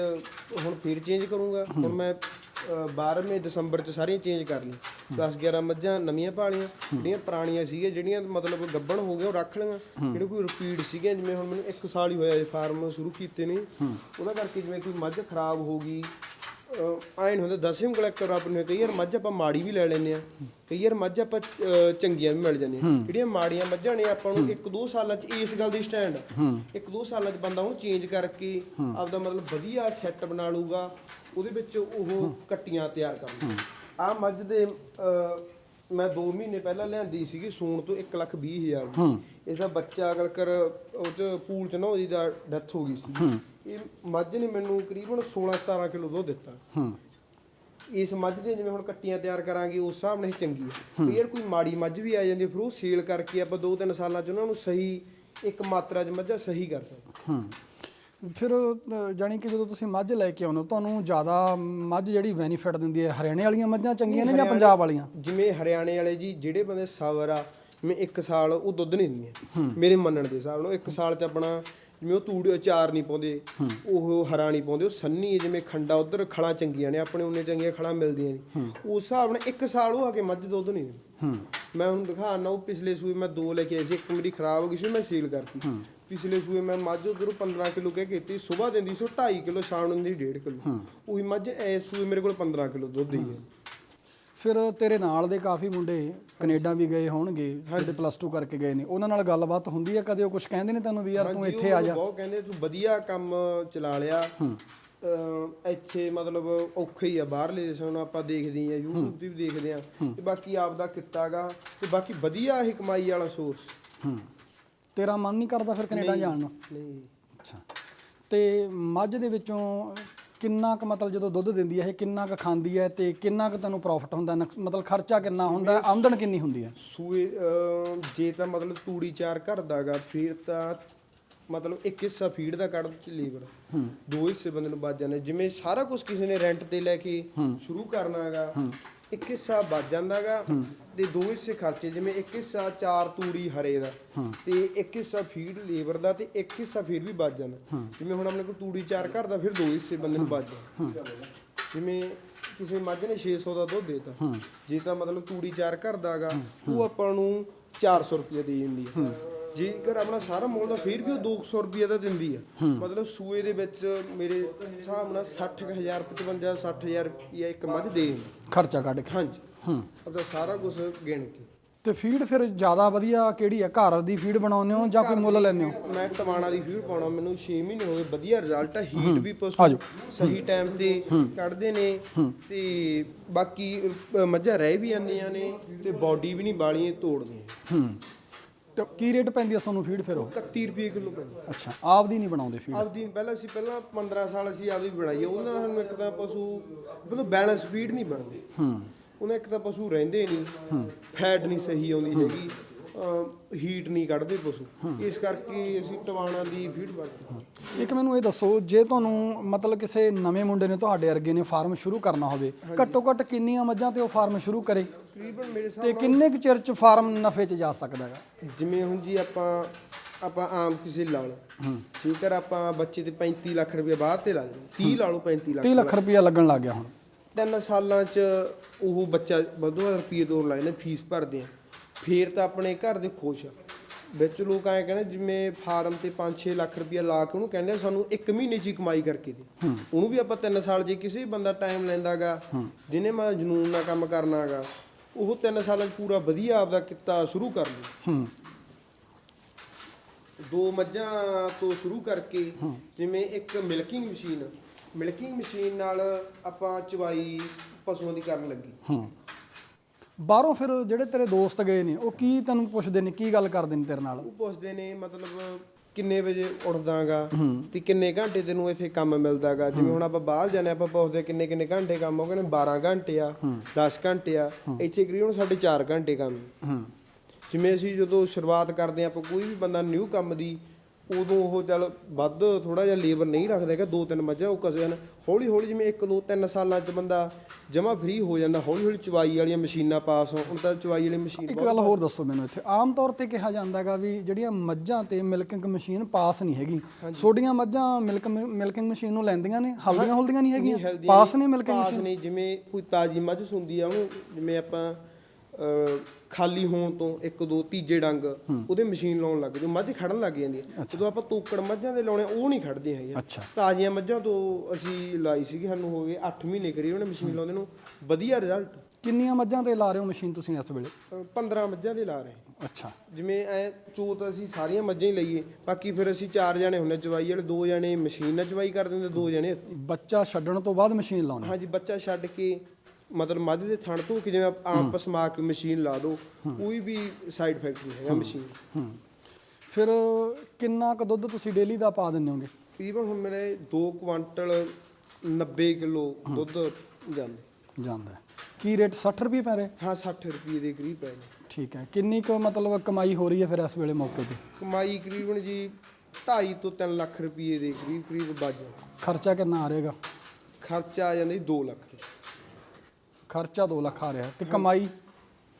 Speaker 2: ਹੁਣ ਫੇਰ ਚੇਂਜ ਕਰੂੰਗਾ। ਹੁਣ ਮੈਂ ਅਹ, 12ਵੇਂ ਦਸੰਬਰ ਚ ਸਾਰੀਆਂ ਚੇਂਜ ਕਰ ਲਈ 10 11 ਮੱਝਾਂ ਨਵੀਆਂ ਪਾਲੀਆਂ ਜਿਹੜੀਆਂ ਪੁਰਾਣੀਆਂ ਸੀਗੀਆਂ ਜਿਹੜੀਆਂ ਮਤਲਬ ਗੱਬਣ ਹੋ ਗਏ ਉਹ ਰੱਖ ਲਈਆਂ। ਜਿਹੜੇ ਕੋਈ ਰਿਪੀਟ ਸੀਗੇ ਜਿਵੇਂ ਹੁਣ ਮੈਨੂੰ 1 ਸਾਲ ਹੀ ਹੋਇਆ ਇਹ ਫਾਰਮ ਸ਼ੁਰੂ ਕੀਤੇ ਨੇ। ਉਹਦਾ ਕਰਕੇ ਜਿਵੇਂ ਕੋਈ ਮੱਝ ਖਰਾਬ ਹੋ ਗਈ ਆਇਨ ਹੁੰਦਾ ਦਸਵੇਂ ਕਲੈਕਟਰ ਆਪਣੇ ਕਈ ਵਾਰ ਮੱਝ ਆਪਾਂ ਮਾੜੀ ਵੀ ਲੈ ਲੈਂਦੇ ਆ ਕਈ ਵਾਰ ਮੱਝ ਆਪਾਂ ਚੰਗੀਆਂ ਵੀ ਮਿਲ ਜਾਂਦੀਆਂ। ਜਿਹੜੀਆਂ ਮਾੜੀਆਂ ਮੱਝਾਂ ਨੇ ਆਪਾਂ ਨੂੰ ਇੱਕ ਦੋ ਸਾਲਾਂ 'ਚ ਇਸ ਗੱਲ ਦੀ ਸਟੈਂਡ ਇੱਕ ਦੋ ਸਾਲਾਂ 'ਚ ਬੰਦਾ ਉਹਨੂੰ ਚੇਂਜ ਕਰਕੇ ਆਪਦਾ ਮਤਲਬ ਵਧੀਆ ਸੈੱਟ ਬਣਾ ਲੂਗਾ ਉਹਦੇ ਵਿੱਚ ਉਹ ਕੱਟੀਆਂ ਤਿਆਰ ਕਰ ਲੂ ਆ ਮੱਝ ਦੇ ਮੈਂ 2 ਮਹੀਨੇ ਪਹਿਲਾਂ ਲਿਆਂਦੀ ਸੀਗੀ ਸੂਣ ਤੋਂ 1 ਲੱਖ 20 ਹਜ਼ਾਰ ਦੀ। ਇਸ ਦਾ ਬੱਚਾ ਅਗਲ ਕਰ ਉਹ ਚ ਪੂਲ ਚ ਨਾ ਉਹਦੀ ਦਾ ਡੈਥ ਹੋ ਗਈ ਸੀ। ਇਹ ਮੱਝ ਨੇ ਮੈਨੂੰ ਕਰੀਬਨ 16 17 ਕਿਲੋ ਦੁੱਧ ਦਿੱਤਾ। ਇਸ ਮੱਝ ਦੀਆਂ ਜਿਵੇਂ ਹੁਣ ਕੱਟੀਆਂ ਤਿਆਰ ਕਰਾਂਗੇ ਉਸ ਹਿਸਾਬ ਨਾਲ ਚੰਗੀ ਹੈ। ਫਿਰ ਕੋਈ ਮਾੜੀ ਮੱਝ ਵੀ ਆ ਜਾਂਦੀ ਫਿਰ ਉਹ ਸੇਲ ਕਰਕੇ ਆਪਾਂ 2-3 ਸਾਲਾਂ ਚ ਉਹਨਾਂ ਨੂੰ ਸਹੀ ਇੱਕ ਮਾਤਰਾ ਚ ਮੱਝਾਂ ਸਹੀ ਕਰ ਸਕਦੇ।
Speaker 1: ਹੂੰ। ਫਿਰ ਜਾਣੀ ਕਿ ਜਦੋਂ ਤੁਸੀਂ ਮੱਝ ਲੈ ਕੇ ਆਉਂਦੇ ਹੋ ਤੁਹਾਨੂੰ ਜ਼ਿਆਦਾ ਮੱਝ ਜਿਹੜੀ ਬੈਨੀਫਿਟ ਦਿੰਦੀ ਹੈ ਹਰਿਆਣੇ ਵਾਲੀਆਂ ਮੱਝਾਂ ਚੰਗੀਆਂ ਨੇ ਜਾਂ ਪੰਜਾਬ ਵਾਲੀਆਂ?
Speaker 2: ਜਿਵੇਂ ਹਰਿਆਣੇ ਵਾਲੇ ਜੀ ਜਿਹੜੇ ਬੰਦੇ ਸਬਰ ਆ ਜਿਵੇਂ ਇੱਕ ਸਾਲ ਉਹ ਦੁੱਧ ਨਹੀਂ ਦਿੰਦੀਆਂ। ਮੇਰੇ ਮੰਨਣ ਦੇ ਹਿਸਾਬ ਨਾਲ ਇੱਕ ਸਾਲ ਚ ਆਪਣਾ ਜਿਵੇਂ ਉਹ ਤੂੜੀ ਅਚਾਰ ਨਹੀਂ ਪਾਉਂਦੇ ਉਹ ਹਰਾ ਨਹੀਂ ਪਾਉਂਦੇ ਉਹ ਸੰਨੀ ਜਿਵੇਂ ਖੰਡਾ ਉਧਰ ਖਲਾਂ ਚੰਗੀਆਂ ਨੇ ਆਪਣੇ ਉਹਨੇ ਚੰਗੀਆਂ ਖਲਾਂ ਮਿਲਦੀਆਂ ਨੇ। ਉਸ ਹਿਸਾਬ ਨਾਲ ਇੱਕ ਸਾਲ ਉਹ ਆ ਕੇ ਮੱਝ ਦੁੱਧ ਨਹੀਂ ਦਿੰਦੀ। ਮੈਂ ਹੁਣ ਦਿਖਾਣਾ ਉਹ ਪਿਛਲੇ ਸੂਏ ਮੈਂ ਦੋ ਲੈ ਕੇ ਆਈ ਸੀ ਇੱਕ ਮੇਰੀ ਖਰਾਬ ਹੋ ਗਈ ਸੀ ਮੈਂ ਸੀਲ ਕਰਤੀ। ਪਿਛਲੇ ਸੂਏ ਮੈਂ ਮੱਝ ਉਧਰੋਂ 15 ਕਿਲੋ ਕਹਿ ਕੀਤੀ ਸਵੇਰ ਦਿੰਦੀ ਸੀ 2.5 ਕਿਲੋ ਸ਼ਾਮ ਨੂੰ ਦਿੰਦੀ 1.5 ਕਿਲੋ। ਉਹੀ ਮੱਝ ਐ ਸੂਏ ਮੇਰੇ ਕੋਲ 15 ਕਿਲੋ ਦੁੱਧ ਹੀ ਹੈ।
Speaker 1: ਫਿਰ ਤੇਰੇ ਨਾਲ ਦੇ ਕਾਫੀ ਮੁੰਡੇ ਕੈਨੇਡਾ ਵੀ ਗਏ ਹੋਣਗੇ ਜਿਹੜੇ ਪਲੱਸ 2 ਕਰਕੇ ਗਏ ਨੇ। ਉਹਨਾਂ ਨਾਲ ਗੱਲਬਾਤ ਹੁੰਦੀ ਹੈ ਕਦੇ? ਉਹ ਕੁਝ ਕਹਿੰਦੇ ਨੇ ਤੈਨੂੰ ਵੀ ਯਾਰ ਤੂੰ ਇੱਥੇ ਆ ਜਾ।
Speaker 2: ਬਹੁਤ ਕਹਿੰਦੇ ਤੂੰ ਵਧੀਆ ਕੰਮ ਚਲਾ ਲਿਆ। ਇੱਥੇ ਮਤਲਬ ਔਖੇ ਹੀ ਆ ਬਾਹਰਲੇ ਦੇਸ਼ਾਂ ਨੂੰ ਆਪਾਂ ਦੇਖਦੇ ਆ YouTube ਤੇ ਵੀ ਦੇਖਦੇ ਆ ਤੇ ਬਾਕੀ ਆਪ ਦਾ ਕਿੱਤਾਗਾ ਤੇ ਬਾਕੀ ਵਧੀਆ ਇਹ ਕਮਾਈ ਵਾਲਾ ਸੋਰਸ
Speaker 1: ਹੂੰ। ਤੇਰਾ ਮਨ ਨਹੀਂ ਕਰਦਾ ਫਿਰ ਕੈਨੇਡਾ ਜਾਣ ਨੂੰ?
Speaker 2: ਨਹੀਂ।
Speaker 1: ਅੱਛਾ। ਤੇ ਮੱਝ ਦੇ ਵਿੱਚੋਂ ਕਿੰਨਾ ਕੁ ਮਤਲਬ ਜਦੋਂ ਦੁੱਧ ਦਿੰਦੀ ਹੈ ਇਹ ਕਿੰਨਾ ਕੁ ਖਾਂਦੀ ਹੈ ਤੇ ਕਿੰਨਾ ਕੁ ਤੈਨੂੰ ਪ੍ਰੋਫਿਟ ਹੁੰਦਾ? ਨੁਕਸ- ਮਤਲਬ ਖਰਚਾ ਕਿੰਨਾ ਹੁੰਦਾ? ਹੈ, ਆਮਦਨ ਕਿੰਨੀ ਹੁੰਦੀ ਹੈ?
Speaker 2: ਸੂਏ ਅਹ ਜੇ ਤਾਂ ਮਤਲਬ ਤੂੜੀ ਚਾਰ ਘਰ ਦਾਗਾ ਫਿਰ ਤਾਂ ਮਤਲਬ ਇੱਕ ਹਿੱਸਾ ਫੀਡ ਦਾ ਕੱਢ ਲੀਵਰ ਦੋ ਹਿੱਸੇ ਬੰਦੇ ਨੂੰ ਬਚ ਜਾਂਦੇ। ਜਿਵੇਂ ਸਾਰਾ ਕੁਝ ਕਿਸੇ ਨੇ ਰੈਂਟ ਤੇ ਲੈ ਕੇ ਸ਼ੁਰੂ ਕਰਨਾ ਹੈਗਾ ਇੱਕ ਹਿੱਸਾ ਬਚ ਜਾਂਦਾਗਾ ਤੇ ਦੋ ਹਿੱਸੇ ਖਰਚੇ ਜਿਵੇਂ ਇੱਕ ਹਿੱਸਾ ਚਾਰ ਤੂੜੀ ਹਰੇ ਦਾ ਤੇ ਇੱਕ ਹਿੱਸਾ ਫੀਡ ਲੇਬਰ ਦਾ ਤੇ ਇੱਕ ਹਿੱਸਾ ਫਿਰ ਵੀ ਬਚ ਜਾਂਦਾ। ਜਿਵੇਂ ਹੁਣ ਆਪਣੇ ਕੋਲ ਤੂੜੀ ਚਾਰ ਘਰ ਦਾ ਫਿਰ ਦੋ ਹਿੱਸੇ ਬੰਦੇ ਨੂੰ ਬਚ ਜਾਂਦੇ। ਜਿਵੇਂ ਕਿਸੇ ਮੱਝ ਨੇ 600 ਦਾ ਦੁੱਧ ਦੇਤਾ। ਜੇ ਤਾਂ ਮਤਲਬ ਤੂੜੀ ਚਾਰ ਘਰ ਦਾਗਾ ਉਹ ਆਪਾਂ ਨੂੰ 400 ਰੁਪਏ ਦੇ ਦਿੰਦੀ ਹੈ। ਜੇਕਰ ਆਪਣਾ ਸਾਰਾ ਮੁੱਲ ਦਾ ਫਿਰ ਵੀ ਉਹ 200 ਰੁਪਏ ਦਾ ਦਿੰਦੀ ਆ। ਮਤਲਬ ਸੂਏ ਦੇ ਵਿੱਚ ਮੇਰੇ ਹਿਸਾਬ ਨਾਲ 60000 55 60000 ਰੁਪਏ ਇੱਕ ਮੱਝ ਦੇ।
Speaker 1: ਖਰਚਾ ਕੱਢ ਕੇ।
Speaker 2: ਹਾਂਜੀ।
Speaker 1: ਹੂੰ।
Speaker 2: ਆਪਦਾ ਸਾਰਾ ਕੁਝ ਗਿਣ ਕੇ।
Speaker 1: ਤੇ ਫੀਡ ਫਿਰ ਜ਼ਿਆਦਾ ਵਧੀਆ ਕਿਹੜੀ ਹੈ ਘਰ ਦੀ ਫੀਡ ਬਣਾਉਂਦੇ ਹੋ ਜਾਂ ਕੋਈ ਮੁੱਲ ਲੈਂਦੇ ਹੋ?
Speaker 2: ਮੈਂ ਟਵਾਣਾ ਦੀ ਫੀਡ ਪਾਉਣਾ ਮੈਨੂੰ 6 ਮਹੀਨੇ ਹੋ ਗਏ ਵਧੀਆ ਰਿਜ਼ਲਟ ਆ ਹੀਟ ਵੀ ਪਸ਼ੂ ਸਹੀ ਟਾਈਮ ਤੇ ਕੱਢਦੇ ਨੇ ਤੇ ਬਾਕੀ ਮੱਝਾਂ ਰਹਿ ਵੀ ਜਾਂਦੀਆਂ ਨੇ ਤੇ ਬਾਡੀ ਵੀ ਨਹੀਂ ਬਾਲੀਆਂ ਤੋੜਦੀਆਂ।
Speaker 1: ਹੂੰ। ਕੀ ਰੇਟ ਪੈਂਦੀ ਹੈ ਤੁਹਾਨੂੰ ਫੀਡ ਫਿਰ ਉਹ?
Speaker 2: 31 ਰੁਪਏ ਕਿਲੋ ਪੈਂਦਾ।
Speaker 1: ਅੱਛਾ ਆਪ ਦੀ ਨਹੀਂ ਬਣਾਉਂਦੇ ਫੀਡ।
Speaker 2: ਆਪਦੀ ਪਹਿਲਾਂ ਅਸੀਂ ਪਹਿਲਾਂ 15 ਸਾਲ ਅਸੀਂ ਆਪਦੀ ਬਣਾਈ ਆ। ਉਹਨਾਂ ਨਾਲ ਸਾਨੂੰ ਇੱਕ ਤਾਂ ਪਸ਼ੂ ਮਤਲਬ ਬੈਲੈਂਸ ਫੀਡ ਨਹੀਂ ਬਣਦੀ।
Speaker 1: ਹੂੰ।
Speaker 2: ਉਹਨਾਂ ਇੱਕ ਤਾਂ ਪਸ਼ੂ ਰਹਿੰਦੇ ਨਹੀਂ। ਫੈਟ ਨਹੀਂ ਸਹੀ ਆਉਂਦੀ ਹੈਗੀ। ਹੀਟ ਨਹੀਂ ਕੱਢਦੇ ਪਸ਼ੂ। ਇਸ ਕਰਕੇ ਅਸੀਂ ਟਵਾਣਾ ਦੀ ਫੀਡ ਵਰਤਦੇ
Speaker 1: ਇੱਕ ਮੈਨੂੰ ਇਹ ਦੱਸੋ ਜੇ ਤੁਹਾਨੂੰ ਮਤਲਬ ਕਿਸੇ ਨਵੇਂ ਮੁੰਡੇ ਨੇ ਤੁਹਾਡੇ ਵਰਗੇ ਨੇ ਫਾਰਮ ਸ਼ੁਰੂ ਕਰਨਾ ਹੋਵੇ ਘੱਟੋ ਘੱਟ ਕਿੰਨੀਆਂ ਮੱਝਾਂ ਤੇ ਉਹ ਫਾਰਮ ਸ਼ੁਰੂ ਕਰੇ?
Speaker 2: ਤਕਰੀਬਨ ਮੇਰੇ
Speaker 1: ਤੇ ਕਿੰਨੇ ਕੁ ਚਿਰ ਚ ਫਾਰਮ ਨਫੇ ਚ ਜਾ ਸਕਦਾ ਹੈਗਾ?
Speaker 2: ਜਿਵੇਂ ਹੁਣ ਜੀ ਆਪਾਂ ਆਪਾਂ ਆਮ ਕਿਸੇ ਲਾ ਲਓ। ਠੀਕ ਹੈ ਆਪਾਂ ਬੱਚੇ ਤੇ 35 ਲੱਖ ਰੁਪਏ ਬਾਹਰ ਤੇ ਲਾ ਲਓ। 30 ਲਾ ਲਓ 35 ਲੱਖ
Speaker 1: 30 ਲੱਖ ਰੁਪਇਆ ਲੱਗਣ ਲੱਗ ਗਿਆ ਹੁਣ।
Speaker 2: ਤਿੰਨ ਸਾਲਾਂ ਚ ਉਹ ਬੱਚਾ ਵਧੋ ਰੁਪਏ ਦੋ ਲਾਏ ਨੇ ਫੀਸ ਭਰਦੇ ਆ। ਫੇਰ ਤਾਂ ਆਪਣੇ ਘਰ ਦੇ ਖੁਸ਼ ਆ। ਵਿੱਚ ਲੋਕ ਐਂ ਕਹਿੰਦੇ ਜਿਵੇਂ ਫਾਰਮ ਤੇ 5-6 ਲੱਖ ਰੁਪਇਆ ਲਾ ਕੇ ਉਹਨੂੰ ਕਹਿੰਦੇ ਆ ਸਾਨੂੰ 1 ਮਹੀਨੇ 'ਚ ਹੀ ਕਮਾਈ ਕਰਕੇ ਦੇ। ਉਹਨੂੰ ਵੀ ਆਪਾਂ 3 ਸਾਲ ਜੇ ਕਿਸੇ ਬੰਦਾ ਟਾਈਮ ਲੈਂਦਾਗਾ ਜਿਹਨੇ ਮੈਂ ਜਨੂਨ ਨਾਲ ਕੰਮ ਕਰਨਾਗਾ ਉਹ 3 ਸਾਲਾਂ 'ਚ ਪੂਰਾ ਵਧੀਆ ਆਪਦਾ ਕਿੱਤਾ ਸ਼ੁਰੂ ਕਰ ਲੂ
Speaker 1: ਹੂੰ।
Speaker 2: ਦੋ ਮੱਝਾਂ ਤੋਂ ਸ਼ੁਰੂ ਕਰਕੇ ਜਿਵੇਂ ਇੱਕ ਮਿਲਕਿੰਗ ਮਸ਼ੀਨ ਮਿਲਕਿੰਗ ਮਸ਼ੀਨ ਨਾਲ ਆਪਾਂ ਚਵਾਈ ਪਸ਼ੂਆਂ ਦੀ ਕਰਨ ਲੱਗੀ।
Speaker 1: ਹੂੰ। ਬਾਹਰੋਂ ਫਿਰ ਜਿਹੜੇ ਤੇਰੇ ਦੋਸਤ ਗਏ ਨੇ ਉਹ ਕੀ ਤੈਨੂੰ ਪੁੱਛਦੇ ਨੇ ਕੀ ਗੱਲ ਕਰਦੇ ਨੇ ਤੇਰੇ ਨਾਲ?
Speaker 2: ਉਹ ਪੁੱਛਦੇ ਨੇ ਮਤਲਬ ਕਿੰਨੇ ਵਜੇ ਉੱਠਦਾਗਾ ਤੇ ਕਿੰਨੇ ਘੰਟੇ ਤੈਨੂੰ ਇੱਥੇ ਕੰਮ ਮਿਲਦਾਗਾ? ਜਿਵੇਂ ਹੁਣ ਆਪਾਂ ਬਾਹਰ ਜਾਂਦੇ ਆਪਾਂ ਪੁੱਛਦੇ ਕਿੰਨੇ ਕਿੰਨੇ ਘੰਟੇ ਕੰਮ ਉਹ ਕਹਿੰਦੇ 12 ਘੰਟੇ ਆ 10 ਘੰਟੇ ਆ। ਇੱਥੇ ਕਰੀਬਨ ਸਾਡੇ 4 ਘੰਟੇ ਕੰਮ।
Speaker 1: ਹੂੰ।
Speaker 2: ਜਿਵੇਂ ਅਸੀਂ ਜਦੋਂ ਸ਼ੁਰੂਆਤ ਕਰਦੇ ਹਾਂ ਆਪਾਂ ਕੋਈ ਵੀ ਬੰਦਾ ਨਿਊ ਕੰਮ ਦੀ ਉਦੋਂ ਉਹ ਚੱਲ ਵੱਧ ਥੋੜਾ ਜਿਹਾ ਲੇਬਰ ਨਹੀਂ ਰੱਖਦਾ ਹੈਗਾ ਦੋ ਤਿੰਨ ਮੱਝਾਂ ਉਹ ਕਸੇ ਹਨ। ਹੌਲੀ ਹੌਲੀ ਜਿਵੇਂ ਇੱਕ ਦੋ ਤਿੰਨ ਸਾਲਾਂ 'ਚ ਬੰਦਾ ਜਮਾ ਫ੍ਰੀ ਹੋ ਜਾਂਦਾ ਹੌਲੀ ਹੌਲੀ ਚਵਾਈ ਵਾਲੀਆਂ ਮਸ਼ੀਨਾਂ ਪਾਸ ਹੋਣ ਤਾਂ ਚਵਾਈ ਵਾਲੀ ਮਸ਼ੀਨ
Speaker 1: ਇੱਕ ਗੱਲ ਹੋਰ ਦੱਸੋ ਮੈਨੂੰ ਇੱਥੇ। ਆਮ ਤੌਰ ਤੇ ਕਿਹਾ ਜਾਂਦਾ ਹੈਗਾ ਵੀ ਜਿਹੜੀਆਂ ਮੱਝਾਂ ਤੇ ਮਿਲਕਿੰਗ ਮਸ਼ੀਨ ਪਾਸ ਨਹੀਂ ਹੈਗੀ। ਛੋਡੀਆਂ ਮੱਝਾਂ ਮਿਲਕ ਮਿਲਕਿੰਗ ਮਸ਼ੀਨ ਨੂੰ ਲੈਂਦੀਆਂ ਨੇ ਹਲਦੀਆਂ ਹੁਲਦੀਆਂ ਨਹੀਂ ਹੈਗੀਆਂ। ਪਾਸ ਨਹੀਂ ਮਿਲਕਿੰਗ
Speaker 2: ਪਾਸ ਨਹੀਂ ਜਿਵੇਂ ਕੋਈ ਤਾਜੀ ਮੱਝ ਸੁੰਦੀ ਆ ਉਹਨੂੰ ਜਿਵੇਂ ਆਪਾਂ ਖਾਲੀ ਹੋਣ ਤੋਂ ਇੱਕ ਦੋ ਤੀਜੇ ਡੰਗ ਉਹਦੇ ਮਸ਼ੀਨ ਲਾਉਣ ਲੱਗ ਜੋ ਮੱਝ ਖੜਨ ਲੱਗ ਜਾਂਦੀ ਹੈ। ਜਦੋਂ ਆਪਾਂ ਤੋਕੜ ਮੱਝਾਂ ਦੇ ਲਾਉਣੇ ਉਹ ਨਹੀਂ ਖੜਦੇ ਹੈਗੇ। ਤਾਜ਼ੀਆਂ ਮੱਝਾਂ ਤੋਂ ਅਸੀਂ ਲਾਈ ਸੀਗੀ ਸਾਨੂੰ ਹੋ ਗਏ 8 ਮਹੀਨੇ ਕਰੀ ਉਹਨੇ ਮਸ਼ੀਨ ਲਾਉਂਦੇ ਨੂੰ। ਵਧੀਆ ਰਿਜ਼ਲਟ
Speaker 1: ਕਿੰਨੀਆਂ ਮੱਝਾਂ ਤੇ ਲਾ ਰਹੇ ਹੋ ਮਸ਼ੀਨ ਤੁਸੀਂ ਇਸ ਵੇਲੇ?
Speaker 2: 15 ਮੱਝਾਂ ਦੇ ਲਾ ਰਹੇ
Speaker 1: ਅੱਛਾ।
Speaker 2: ਜਿਵੇਂ ਐ ਚੋਤ ਅਸੀਂ ਸਾਰੀਆਂ ਮੱਝਾਂ ਹੀ ਲਈਏ ਬਾਕੀ ਫਿਰ ਅਸੀਂ ਚਾਰ ਜਣੇ ਹੁੰਨੇ ਚਵਾਈ ਵਾਲੇ। ਦੋ ਜਣੇ ਮਸ਼ੀਨ ਨਾਲ ਚਵਾਈ ਕਰ ਦਿੰਦੇ ਦੋ ਜਣੇ।
Speaker 1: ਬੱਚਾ ਛੱਡਣ ਤੋਂ ਬਾਅਦ ਮਸ਼ੀਨ ਲਾਉਣੀ।
Speaker 2: ਹਾਂਜੀ ਬੱਚਾ ਛੱਡ ਕੇ ਮਤਲਬ ਮੱਝ ਦੇ ਥਣ ਤੋਂ ਕਿ ਜਿਵੇਂ ਆਪ- ਆਪ ਸਮਾ ਕੇ ਮਸ਼ੀਨ ਲਾ ਦੋ ਕੋਈ ਵੀ ਸਾਈਡ ਇਫੈਕਟ ਨਹੀਂ ਹੈਗਾ ਮਸ਼ੀਨ
Speaker 1: ਹੂੰ। ਫਿਰ ਕਿੰਨਾ ਕੁ ਦੁੱਧ ਤੁਸੀਂ ਡੇਲੀ ਦਾ ਪਾ ਦਿੰਦੇ ਹੋਗੇ?
Speaker 2: ਤਕਰੀਬਨ ਹੁਣ ਮੇਰੇ 2 ਕੁਆਂਟਲ 90 ਕਿਲੋ ਦੁੱਧ ਜਾਂਦੇ।
Speaker 1: ਜਾਂਦਾ। ਕੀ ਰੇਟ 60 ਰੁਪਏ ਪੈ ਰਹੇ?
Speaker 2: ਹਾਂ 60 ਰੁਪਏ ਦੇ ਕਰੀਬ ਪੈ ਨੇ
Speaker 1: ਠੀਕ ਹੈ। ਕਿੰਨੀ ਕੁ ਮਤਲਬ ਕਮਾਈ ਹੋ ਰਹੀ ਹੈ ਫਿਰ ਇਸ ਵੇਲੇ ਮੌਕੇ ਤੇ?
Speaker 2: ਕਮਾਈ ਕਰੀਬਨ ਜੀ 2.5 ਤੋਂ 3 ਲੱਖ ਰੁਪਏ ਦੇ ਕਰੀਬ ਕਰੀਬ ਬਚ ਜਾਂਦਾ।
Speaker 1: ਖਰਚਾ ਕਿੰਨਾ ਆ ਰਹੇਗਾ
Speaker 2: ਖਰਚਾ ਆ ਜਾਂਦਾ ਜੀ 2 ਲੱਖ
Speaker 1: ਖਰਚਾ 2 ਲੱਖ ਆ ਰਿਹਾ ਤੇ ਕਮਾਈ?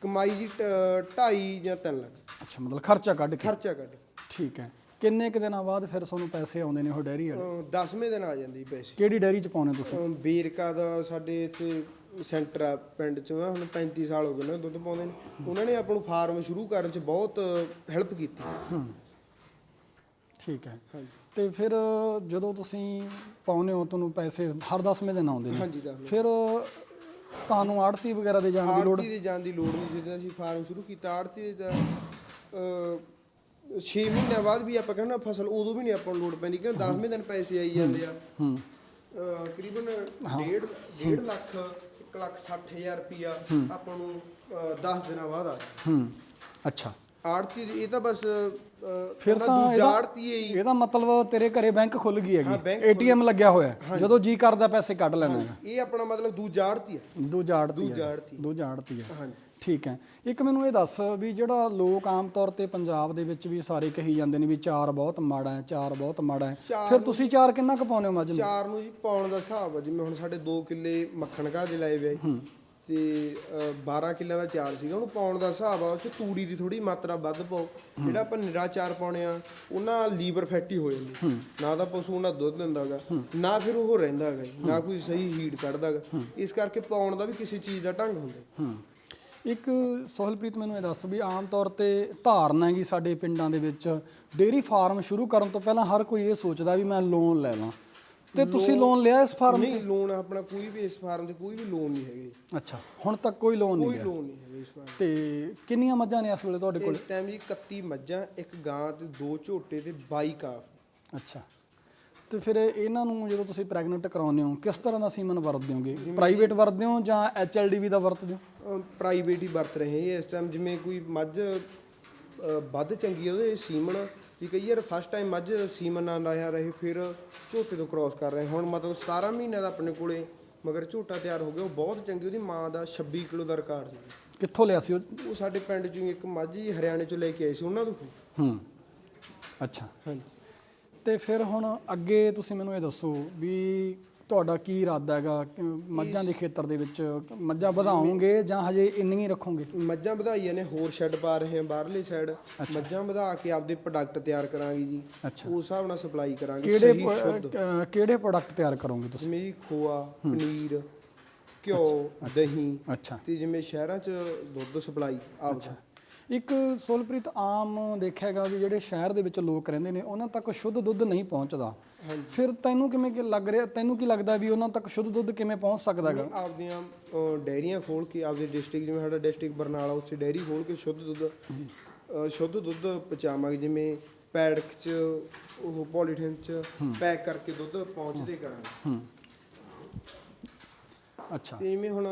Speaker 2: ਕਮਾਈ ਜੀ 2.5 ਜਾਂ 3 ਲੱਖ।
Speaker 1: ਅੱਛਾ ਮਤਲਬ ਖਰਚਾ ਕੱਢ ਕੇ?
Speaker 2: ਖਰਚਾ ਕੱਢ
Speaker 1: ਠੀਕ ਹੈ। ਕਿੰਨੇ ਕੁ ਦਿਨਾਂ ਬਾਅਦ ਫਿਰ ਤੁਹਾਨੂੰ ਪੈਸੇ ਆਉਂਦੇ ਨੇ ਉਹ ਡੈਰੀ ਵਾਲੇ?
Speaker 2: 10ਵੇਂ ਦਿਨ ਆ ਜਾਂਦੀ ਪੈਸੇ।
Speaker 1: ਕਿਹੜੀ ਡੈਰੀ ਚ ਪਾਉਣੇ ਤੁਸੀਂ?
Speaker 2: ਬੇਰਕਾ ਦਾ ਸਾਡੇ ਇੱਥੇ ਸੈਂਟਰ ਆ ਪਿੰਡ ਚ ਨਾ ਹੁਣ 35 ਸਾਲ ਹੋ ਗਏ ਨੇ ਦੁੱਧ ਪਾਉਂਦੇ ਨੇ। ਉਹਨਾਂ ਨੇ ਆਪਾਂ ਨੂੰ ਫਾਰਮ ਸ਼ੁਰੂ ਕਰਨ ਚ ਬਹੁਤ ਹੈਲਪ ਕੀਤੀ।
Speaker 1: ਠੀਕ ਹੈ। ਤੇ ਫਿਰ ਜਦੋਂ ਤੁਸੀਂ ਪਾਉਨੇ ਹੋ ਤੁਹਾਨੂੰ ਪੈਸੇ ਹਰ 10ਵੇਂ ਦਿਨ ਆਉਂਦੇ ਨੇ। ਫਿਰ ਤੁਹਾਨੂੰ ਆੜਤੀ ਵਗੈਰਾ ਦੇ ਜਾਣ ਦੀ ਲੋੜ?
Speaker 2: ਆੜਤੀ ਦੇ ਜਾਣ ਦੀ ਲੋੜ ਨਹੀਂ ਜਦੋਂ ਅਸੀਂ ਫਾਰਮ ਸ਼ੁਰੂ ਕੀਤਾ ਆੜਤੀ ਦਾ 6 ਮਹੀਨਿਆਂ ਬਾਅਦ ਵੀ ਆਪਾਂ ਕਹਿੰਦਾ ਫਸਲ ਉਦੋਂ ਵੀ ਨਹੀਂ ਆਪਾਂ ਨੂੰ ਲੋੜ ਪੈਂਦੀ ਕਿਉਂ 10ਵੇਂ ਦਿਨ ਪੈਸੇ ਆਈ ਜਾਂਦੇ ਆ।
Speaker 1: ਹੂੰ।
Speaker 2: ਅਹ ਕਰੀਬਨ 1.5 1.5 ਲੱਖ 1 ਲੱਖ 60 ਹਜ਼ਾਰ ਰੁਪਿਆ ਆਪਾਂ ਨੂੰ 10 ਦਿਨਾਂ ਬਾਅਦ ਆ
Speaker 1: ਹੂੰ। ਅੱਛਾ।
Speaker 2: ਆੜਤੀ ਇਹ ਤਾਂ ਬਸ
Speaker 1: ਫਿਰ ਤਾਂ ਇਹਦਾ
Speaker 2: ਆੜਤੀ ਹੀ।
Speaker 1: ਇਹਦਾ ਮਤਲਬ ਤੇਰੇ ਘਰੇ ਬੈਂਕ ਖੁੱਲ ਗਈ ਹੈਗੀ। ਏਟੀਐਮ ਲੱਗਿਆ ਹੋਇਆ। ਜਦੋਂ ਜੀ ਕਰਦਾ ਪੈਸੇ ਕੱਢ ਲੈਣਾ
Speaker 2: ਇਹ ਆਪਣਾ ਮਤਲਬ ਦੂਜਾ ਆੜਤੀ ਹੈ
Speaker 1: ਦੂਜਾ ਆੜਤੀ
Speaker 2: ਦੂਜਾ ਆੜਤੀ।
Speaker 1: ਦੂਜਾ ਆੜਤੀ ਹੈ
Speaker 2: ਹਾਂਜੀ।
Speaker 1: ਠੀਕ ਹੈ। ਇੱਕ ਮੈਨੂੰ ਇਹ ਦੱਸ ਵੀ ਜਿਹੜਾ ਲੋਕ ਆਮ ਤੌਰ ਤੇ ਪੰਜਾਬ ਦੇ ਵਿੱਚ ਵੀ ਸਾਰੇ ਕਹੀ ਜਾਂਦੇ ਨੇ ਵੀ ਚਾਰ ਬਹੁਤ ਮਾੜਾ ਹੈ ਚਾਰ ਬਹੁਤ ਮਾੜਾ ਹੈ। ਫਿਰ ਤੁਸੀਂ ਚਾਰ ਕਿੰਨਾ ਕੁ ਪਾਉਂਦੇ ਹੋ ਮੱਝ ਨੂੰ?
Speaker 2: ਚਾਰ ਨੂੰ ਜੀ ਪਾਉਣ ਦਾ ਹਿਸਾਬ ਆ। ਜਿਵੇਂ ਹੁਣ ਸਾਡੇ 2 ਕਿੱਲੇ ਮੱਖਣ ਘਰ ਦੇ ਲਾਏ ਵੇ ਤੇ ਅਹ, 12 ਕਿੱਲਿਆਂ ਦਾ ਚਾਰ ਸੀਗਾ। ਉਹਨੂੰ ਪਾਉਣ ਦਾ ਹਿਸਾਬ ਆ ਉਹ ਚ ਤੂੜੀ ਦੀ ਥੋੜੀ ਮਾਤਰਾ ਵੱਧ ਪਾਓ। ਜਿਹੜਾ ਆਪਾਂ ਨਿਰਾ ਚਾਰ ਪਾਉਣੇ ਆ ਉਹਨਾਂ ਲੀਵਰ ਫੈਟੀ ਹੋ ਜਾਂਦੀ। ਨਾ ਤਾਂ ਪਸ਼ੂ ਉਹਨਾਂ ਦੁੱਧ ਦਿੰਦਾਗਾ ਨਾ ਫਿਰ ਉਹ ਰਹਿੰਦਾਗਾ ਨਾ ਕੋਈ ਸਹੀ ਹੀਟ ਕੱਢਦਾਗਾ ਇਸ ਕਰਕੇ ਪਾਉਣ ਦਾ ਵੀ ਕਿਸੇ ਚੀਜ਼ ਦਾ ਢੰਗ ਹੁੰਦਾ।
Speaker 1: ਇੱਕ ਸੋਹਲਪ੍ਰੀਤ ਮੈਨੂੰ ਇਹ ਦੱਸ ਵੀ ਆਮ ਤੌਰ ਤੇ ਧਾਰਨਾ ਹੈਗੀ ਸਾਡੇ ਪਿੰਡਾਂ ਦੇ ਵਿੱਚ ਡੇਅਰੀ ਫਾਰਮ ਸ਼ੁਰੂ ਕਰਨ ਤੋਂ ਪਹਿਲਾਂ ਹਰ ਕੋਈ ਇਹ ਸੋਚਦਾ ਵੀ ਮੈਂ ਲੋਨ ਲੈ ਲਾਂ। ਤੇ ਤੁਸੀਂ ਲੋਨ ਲਿਆ ਇਸ ਫਾਰਮ
Speaker 2: ਨਹੀਂ ਲੋਨ ਆਪਣਾ ਕੋਈ ਵੀ ਇਸ ਫਾਰਮ ਤੇ ਕੋਈ ਵੀ ਲੋਨ ਨਹੀਂ ਹੈਗੇ।
Speaker 1: ਅੱਛਾ ਹੁਣ ਤੱਕ ਕੋਈ ਲੋਨ ਨਹੀਂ
Speaker 2: ਕੋਈ
Speaker 1: ਲਿਆ।
Speaker 2: ਲੋਨ ਨਹੀਂ ਹੈਗੇ ਇਸ ਫਾਰਮ
Speaker 1: ਤੇ ਕਿੰਨੀਆਂ ਮੱਝਾਂ ਨੇ ਇਸ ਵੇਲੇ ਤੁਹਾਡੇ ਕੋਲ?
Speaker 2: ਇਸ ਟਾਈਮ ਜੀ 31 ਮੱਝਾਂ ਇੱਕ ਗਾਂ ਤੇ ਦੋ ਝੋਟੇ ਤੇ 22 ਕਾਫ।
Speaker 1: ਅੱਛਾ। ਤੇ ਫਿਰ ਇਹਨਾਂ ਨੂੰ ਜਦੋਂ ਤੁਸੀਂ ਪ੍ਰੈਗਨੈਂਟ ਕਰਾਉਂਦੇ ਹੋ ਕਿਸ ਤਰ੍ਹਾਂ ਦਾ ਸੀਮਨ ਵਰਤਦੇ ਹੋਗੇ? ਪ੍ਰਾਈਵੇਟ ਵਰਤਦੇ ਹੋ ਜਾਂ ਐਚਐਲਡੀਵੀ ਦਾ ਵਰਤਦੇ ਹੋ?
Speaker 2: ਪ੍ਰਾਈਵੇਟ ਹੀ ਵਰਤ ਰਹੇ ਹਾਂ ਇਸ ਟਾਈਮ ਜਿਵੇਂ ਕੋਈ ਮੱਝ ਵੱਧ ਚੰਗੀ ਹੈ ਉਹਦੇ ਸੀਮਨ ਵੀ ਕਈ ਵਾਰ ਫਸਟ ਟਾਈਮ ਮੱਝ ਸੀਮਨ ਨਾਲ ਲਾਇਆ ਰਹੇ ਫਿਰ ਝੋਟੇ ਤੋਂ ਕ੍ਰਾਸ ਕਰ ਰਹੇ ਹੁਣ ਮਤਲਬ 17 ਮਹੀਨਿਆਂ ਦਾ ਆਪਣੇ ਕੋਲੇ ਮਗਰ ਝੋਟਾ ਤਿਆਰ ਹੋ ਗਿਆ ਉਹ ਬਹੁਤ ਚੰਗੀ ਉਹਦੀ ਮਾਂ ਦਾ 26 ਕਿਲੋ ਦਾ ਰਿਕਾਰਡ ਸੀ।
Speaker 1: ਕਿੱਥੋਂ ਲਿਆ ਸੀ ਉਹ?
Speaker 2: ਉਹ ਸਾਡੇ ਪਿੰਡ ਚੋਂ ਇੱਕ ਮੱਝ ਹਰਿਆਣੇ ਚੋਂ ਲੈ ਕੇ ਆਏ ਸੀ ਉਹਨਾਂ ਤੋਂ।
Speaker 1: ਹੂੰ। ਅੱਛਾ।
Speaker 2: ਹਾਂਜੀ।
Speaker 1: ਤੇ ਫਿਰ ਹੁਣ ਅੱਗੇ ਤੁਸੀਂ ਮੈਨੂੰ ਇਹ ਦੱਸੋ ਵੀ ਤੁਹਾਡਾ ਕੀ ਇਰਾਦਾ ਹੈਗਾ? ਕਿ ਮੱਝਾਂ ਦੇ ਖੇਤਰ ਦੇ ਵਿੱਚ ਮੱਝਾਂ ਵਧਾਓਗੇ ਜਾਂ ਹਜੇ ਇੰਨੀਆਂ ਹੀ ਰੱਖੋਗੇ?
Speaker 2: ਮੱਝਾਂ ਵਧਾਈਆਂ ਨੇ ਹੋਰ ਸ਼ੈੱਡ ਪਾ ਰਹੇ ਹਾਂ ਬਾਹਰਲੀ ਸਾਈਡ ਮੱਝਾਂ ਵਧਾ ਕੇ ਆਪਦੇ ਪ੍ਰੋਡਕਟ ਤਿਆਰ ਕਰਾਂਗੇ ਜੀ। ਉਸ ਹਿਸਾਬ ਨਾਲ ਸਪਲਾਈ ਕਰਾਂਗੇ
Speaker 1: ਕਿਹੜੇ ਪ- ਕਿਹੜੇ ਪ੍ਰੋਡਕਟ ਤਿਆਰ ਕਰੋਗੇ ਤੁਸੀਂ?
Speaker 2: ਜਿਵੇਂ ਜੀ ਖੋਆ ਪਨੀਰ ਘਿਓ ਦਹੀਂ।
Speaker 1: ਅੱਛਾ।
Speaker 2: ਤੇ ਜਿਵੇਂ ਸ਼ਹਿਰਾਂ 'ਚ ਦੁੱਧ ਸਪਲਾਈ ਆਪਦਾ।
Speaker 1: ਇੱਕ ਸੋਲਪ੍ਰੀਤ ਆਮ ਦੇਖਿਆਗਾ ਵੀ ਜਿਹੜੇ ਸ਼ਹਿਰ ਦੇ ਵਿੱਚ ਲੋਕ ਰਹਿੰਦੇ ਨੇ ਉਹਨਾਂ ਤੱਕ ਸ਼ੁੱਧ ਦੁੱਧ ਨਹੀਂ ਪਹੁੰਚਦਾ। ਫਿਰ ਤੈਨੂੰ ਕਿਵੇਂ ਕਿ ਲੱਗ ਰਿਹਾ ਤੈਨੂੰ ਕੀ ਲੱਗਦਾ ਵੀ ਉਹਨਾਂ ਤੱਕ ਸ਼ੁੱਧ ਦੁੱਧ ਕਿਵੇਂ ਪਹੁੰਚ ਸਕਦਾ ਹੈਗਾ
Speaker 2: ਆਪਦੀਆਂ ਅਹ, ਡੈਰੀਆਂ ਖੋਲ ਕੇ ਆਪਦੇ ਡਿਸਟ੍ਰਿਕਟ ਜਿਵੇਂ ਸਾਡਾ ਡਿਸਟ੍ਰਿਕਟ ਬਰਨਾਲਾ ਉੱਥੇ ਡੈਰੀ ਖੋਲ ਕੇ ਸ਼ੁੱਧ ਦੁੱਧ ਸ਼ੁੱਧ ਦੁੱਧ ਪਹੁੰਚਾਵਾਂਗੇ ਜਿਵੇਂ ਪੈਡਕ ਚ ਉਹ ਪੋਲੀਥੀਨ ਚ ਪੈਕ ਕਰਕੇ ਦੁੱਧ ਪਹੁੰਚਦੇ ਕਰਾਂਗੇ।
Speaker 1: ਅੱਛਾ।
Speaker 2: ਤੇ ਜਿਵੇਂ ਹੁਣ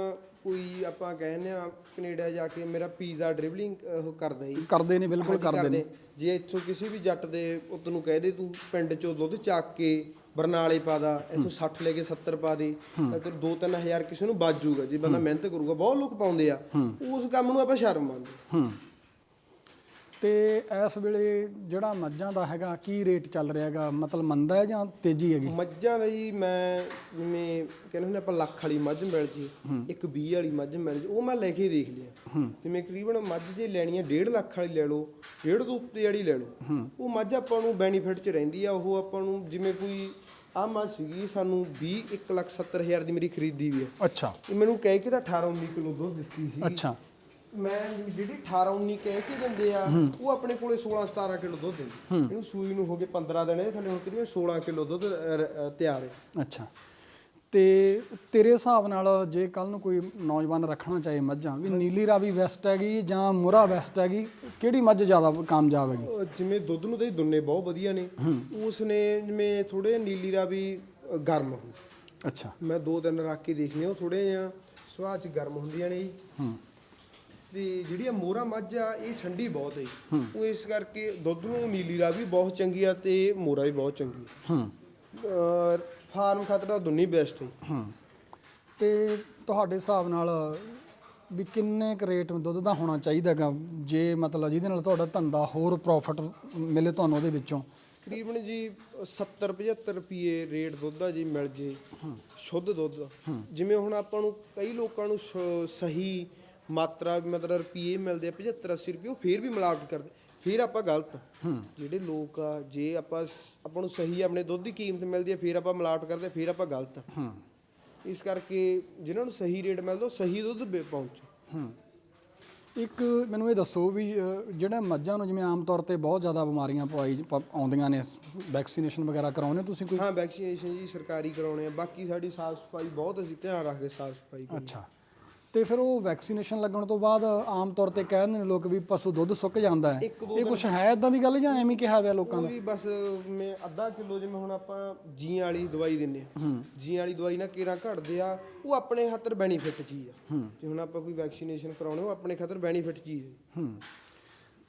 Speaker 2: ਕੋਈ ਆਪਾਂ ਕਹਿੰਦੇ ਆ ਕੈਨੇਡਾ ਜਾ ਕੇ ਮੇਰਾ ਪੀਜ਼ਾ ਡ੍ਰਿਬਲਿੰਗ ਉਹ ਕਰਦਾ ਜੀ।
Speaker 1: ਕਰਦੇ ਨੇ ਬਿਲਕੁਲ
Speaker 2: ਹਾਂਜੀ,
Speaker 1: ਕਰਦੇ ਨੇ।
Speaker 2: ਜੇ ਇੱਥੋਂ ਕਿਸੇ ਵੀ ਜੱਟ ਦੇ ਪੁੱਤ ਨੂੰ ਕਹਿ ਦੇ ਤੂੰ ਪਿੰਡ ਚੋਂ ਦੁੱਧ ਚੱਕ ਕੇ ਬਰਨਾਲੇ ਪਾ ਦਾ ਇੱਥੋਂ 60 ਲੈ ਕੇ 70 ਪਾ ਦੇ ਤਾਂ ਤੇ 2-3000 ਕਿਸੇ ਨੂੰ ਬਾਜੂਗਾ। ਜੇ ਬੰਦਾ ਮਿਹਨਤ ਕਰੂਗਾ ਬਹੁਤ ਲੋਕ ਪਾਉਂਦੇ ਆ। ਉਸ ਕੰਮ ਨੂੰ ਆਪਾਂ ਸ਼ਰਮ ਮੰਨਦੇ।
Speaker 1: ਹੂੰ। ਤੇ ਇਸ ਵੇਲੇ ਜਿਹੜਾ ਮੱਝਾਂ ਦਾ ਹੈਗਾ ਕੀ ਰੇਟ ਚੱਲ ਰਿਹਾ ਹੈਗਾ? ਮਤਲਬ ਮੰਦਾ ਹੈ ਜਾਂ ਤੇਜ਼ੀ ਹੈਗੀ?
Speaker 2: ਮੱਝਾਂ ਦਾ ਜੀ ਮੈਂ ਜਿਵੇਂ ਕਹਿੰਦੇ ਹੁੰਦੇ ਆਪਾਂ ਲੱਖ ਵਾਲੀ ਮੱਝ ਮਿਲ ਜੇ ਇੱਕ 20 ਵਾਲੀ ਮੱਝ ਮਿਲ ਜੇ ਉਹ ਮੈਂ ਲੈ ਕੇ ਦੇਖ ਲਿਆ। ਜਿਵੇਂ ਤਕਰੀਬਨ ਮੱਝ ਜੇ ਲੈਣੀ ਹੈ 1.5 ਲੱਖ ਵਾਲੀ ਲੈ ਲਓ 1.5 ਤੋਂ ਉੱਤੇ ਵਾਲੀ ਲੈ ਲਓ। ਉਹ ਮੱਝ ਆਪਾਂ ਨੂੰ ਬੈਨੀਫਿਟ 'ਚ ਰਹਿੰਦੀ ਆ ਉਹ ਆਪਾਂ ਨੂੰ ਜਿਵੇਂ ਕੋਈ ਆ ਮੱਝ ਸੀਗੀ ਸਾਨੂੰ 20 1 ਲੱਖ 70 ਹਜ਼ਾਰ ਦੀ ਮੇਰੀ ਖਰੀਦੀ ਵੀ ਹੈ
Speaker 1: ਅੱਛਾ।
Speaker 2: ਇਹ ਮੈਨੂੰ ਕਹਿ ਕੇ ਤਾਂ 18 19 ਕਿਲੋ ਦੁੱਧ ਦਿੱਤੀ ਸੀ।
Speaker 1: ਅੱਛਾ।
Speaker 2: ਮੈਂ ਜਿਹੜੀ 18 19 ਕਹਿ ਕੇ ਦਿੰਦੇ ਆ ਉਹ ਆਪਣੇ ਕੋਲੇ 16 17 ਕਿਲੋ ਦੁੱਧ ਦਿੰਦੇ ਇਹਨੂੰ ਸੂਈ ਨੂੰ ਹੋ ਗਏ 15 ਦਿਨ ਇਹ ਥੱਲੇ ਹੁਣ ਤਕਰੀਬਨ 16 ਕਿਲੋ ਦੁੱਧ ਤਿਆਰ ਹੈ।
Speaker 1: ਅੱਛਾ। ਤੇ ਤੇਰੇ ਹਿਸਾਬ ਨਾਲ ਜੇ ਕੱਲ ਨੂੰ ਕੋਈ ਨੌਜਵਾਨ ਰੱਖਣਾ ਚਾਹੇ ਮੱਝਾਂ ਵੀ ਨੀਲੀ ਰਾਵੀ ਵੈਸਟ ਹੈਗੀ ਜਾਂ ਮੁਰਾ ਵੈਸਟ ਹੈਗੀ ਕਿਹੜੀ ਮੱਝ ਜ਼ਿਆਦਾ ਕਾਮਯਾਬ ਹੈਗੀ?
Speaker 2: ਜਿਵੇਂ ਦੁੱਧ ਨੂੰ ਤੇ ਦੁੰਨੇ ਬਹੁਤ ਵਧੀਆ ਨੇ। ਉਸ ਨੇ ਜਿਵੇਂ ਥੋੜੇ ਨੀਲੀ ਰਾ ਵੀ ਅਹ, ਗਰਮ ਹੁੰਦੇ
Speaker 1: ਅੱਛਾ।
Speaker 2: ਮੈਂ ਦੋ ਦਿਨ ਰੱਖ ਕੇ ਦੇਖਨੇ ਉਹ ਥੋੜੇ ਜਿਹਾ ਸੁਆਹ ਚ ਗਰਮ ਹੁੰਦੀਆਂ ਨੇ ਜੀ।
Speaker 1: ਹੂੰ।
Speaker 2: ਤੇ ਜਿਹੜੀ ਆ ਮੋਰਾ ਮੱਝ ਆ ਇਹ ਠੰਡੀ ਬਹੁਤ ਹੈ। ਉਹ ਇਸ ਕਰਕੇ ਦੁੱਧ ਨੂੰ ਨੀਲੀ ਰਾ ਵੀ ਬਹੁਤ ਚੰਗੀ ਆ ਤੇ ਮੋਰਾ ਵੀ ਬਹੁਤ ਚੰਗੀ
Speaker 1: ਹੂੰ।
Speaker 2: ਆ ਫਾਰਮ ਖਾਤਰ ਤਾਂ ਦੁੰਨੀ ਬੈਸਟ ਹੈ
Speaker 1: ਹੂੰ। ਤੇ ਤੁਹਾਡੇ ਹਿਸਾਬ ਨਾਲ ਵੀ ਕਿੰਨੇ ਕੁ ਰੇਟ ਦੁੱਧ ਦਾ ਹੋਣਾ ਚਾਹੀਦਾ ਹੈਗਾ ਜੇ ਮਤਲਬ ਜਿਹਦੇ ਨਾਲ ਤੁਹਾਡਾ ਧੰਦਾ ਹੋਰ ਪ੍ਰੋਫਿਟ ਮਿਲੇ ਤੁਹਾਨੂੰ ਉਹਦੇ ਵਿੱਚੋਂ।
Speaker 2: ਤਕਰੀਬਨ ਜੀ 70 75 ਰੁਪਏ ਰੇਟ ਦੁੱਧ ਦਾ ਜੀ ਮਿਲ ਜੇ। ਸ਼ੁੱਧ ਦੁੱਧ ਜਿਵੇਂ ਹੁਣ ਆਪਾਂ ਨੂੰ ਕਈ ਲੋਕਾਂ ਨੂੰ ਸ- ਸਹੀ ਮਾਤਰਾ ਵੀ ਮਤਲਬ ਰੁਪਏ ਮਿਲਦੇ ਆ 75 80 ਰੁਪਏ ਉਹ ਫੇਰ ਵੀ ਮਿਲਾਵਟ ਕਰਦੇ। ਫਿਰ ਆਪਾਂ ਗਲਤ। ਜਿਹੜੇ ਲੋਕ ਆ ਜੇ ਆਪਾਂ ਸ- ਆਪਾਂ ਨੂੰ ਸਹੀ ਆਪਣੇ ਦੁੱਧ ਦੀ ਕੀਮਤ ਮਿਲਦੀ ਹੈ ਫਿਰ ਆਪਾਂ ਮਿਲਾਵਟ ਕਰਦੇ ਆ, ਫਿਰ ਆਪਾਂ ਗਲਤ।
Speaker 1: ਹੂੰ।
Speaker 2: ਇਸ ਕਰਕੇ ਜਿਨ੍ਹਾਂ ਨੂੰ ਸਹੀ ਰੇਟ ਮਿਲਦਾ ਉਹ ਸਹੀ ਦੁੱਧ ਵੇ- ਪਹੁੰਚ।
Speaker 1: ਹੂੰ। ਇੱਕ ਮੈਨੂੰ ਇਹ ਦੱਸੋ ਵੀ ਜਿਹੜਾ ਮੱਝਾਂ ਨੂੰ ਜਿਵੇਂ ਆਮ ਤੌਰ ਤੇ ਬਹੁਤ ਜ਼ਿਆਦਾ ਬਿਮਾਰੀਆਂ ਪਵਾਈ ਪ- ਆਉਂਦੀਆਂ ਨੇ ਵੈਕਸੀਨੇਸ਼ਨ ਵਗੈਰਾ ਕਰਾਉਂਦੇ ਤੁਸੀਂ ਕੋਈ?
Speaker 2: ਹਾਂ ਵੈਕਸੀਨੇਸ਼ਨ ਜੀ ਸਰਕਾਰੀ ਕਰਾਉਣੇ ਆ। ਬਾਕੀ ਸਾਡੀ ਸਾਫ਼ ਸਫ਼ਾਈ ਬਹੁਤ ਅਸੀਂ ਧਿਆਨ ਰੱਖਦੇ ਸਾਫ਼ ਸਫ਼ਾਈ ਦੀ
Speaker 1: ਅੱਛਾ ਤੇ ਫਿਰ ਉਹ ਵੈਕਸੀਨੇਸ਼ਨ ਲੱਗਣ ਤੋਂ ਬਾਅਦ ਆਮ ਤੌਰ ਤੇ ਕਹਿੰਦੇ ਨੇ ਲੋਕ ਵੀ ਪਸ਼ੂ ਦੁੱਧ ਸੁੱਕ ਜਾਂਦਾ ਹੈ।
Speaker 2: ਇੱਕ ਦੋ
Speaker 1: ਇਹ ਕੁਝ ਹੈ ਇਦਾਂ ਦੀ ਗੱਲ ਜਾਂ ਐਵੇਂ ਕਿਹਾ ਹੋਇਆ ਲੋਕਾਂ ਦਾ?
Speaker 2: ਕੋਈ ਬਸ ਮੈਂ ਅੱਧਾ ਕਿਲੋ ਜਿਵੇਂ ਹੁਣ ਆਪਾਂ ਜੀ ਵਾਲੀ ਦਵਾਈ ਦਿੰਨੇ ਆ ਜੀ ਵਾਲੀ ਦਵਾਈ ਨਾਲ ਕੀੜਾ ਘਟਦੇ ਆ ਉਹ ਆਪਣੇ ਖਾਤਰ ਬੈਨੀਫਿਟ ਚੀਜ਼ ਆ। ਜੇ ਹੁਣ ਆਪਾਂ ਕੋਈ ਵੈਕਸੀਨੇਸ਼ਨ ਕਰਾਉਣੇ ਉਹ ਆਪਣੇ ਖਾਤਰ ਬੈਨੀਫਿਟ ਚੀਜ਼ ਹੈ।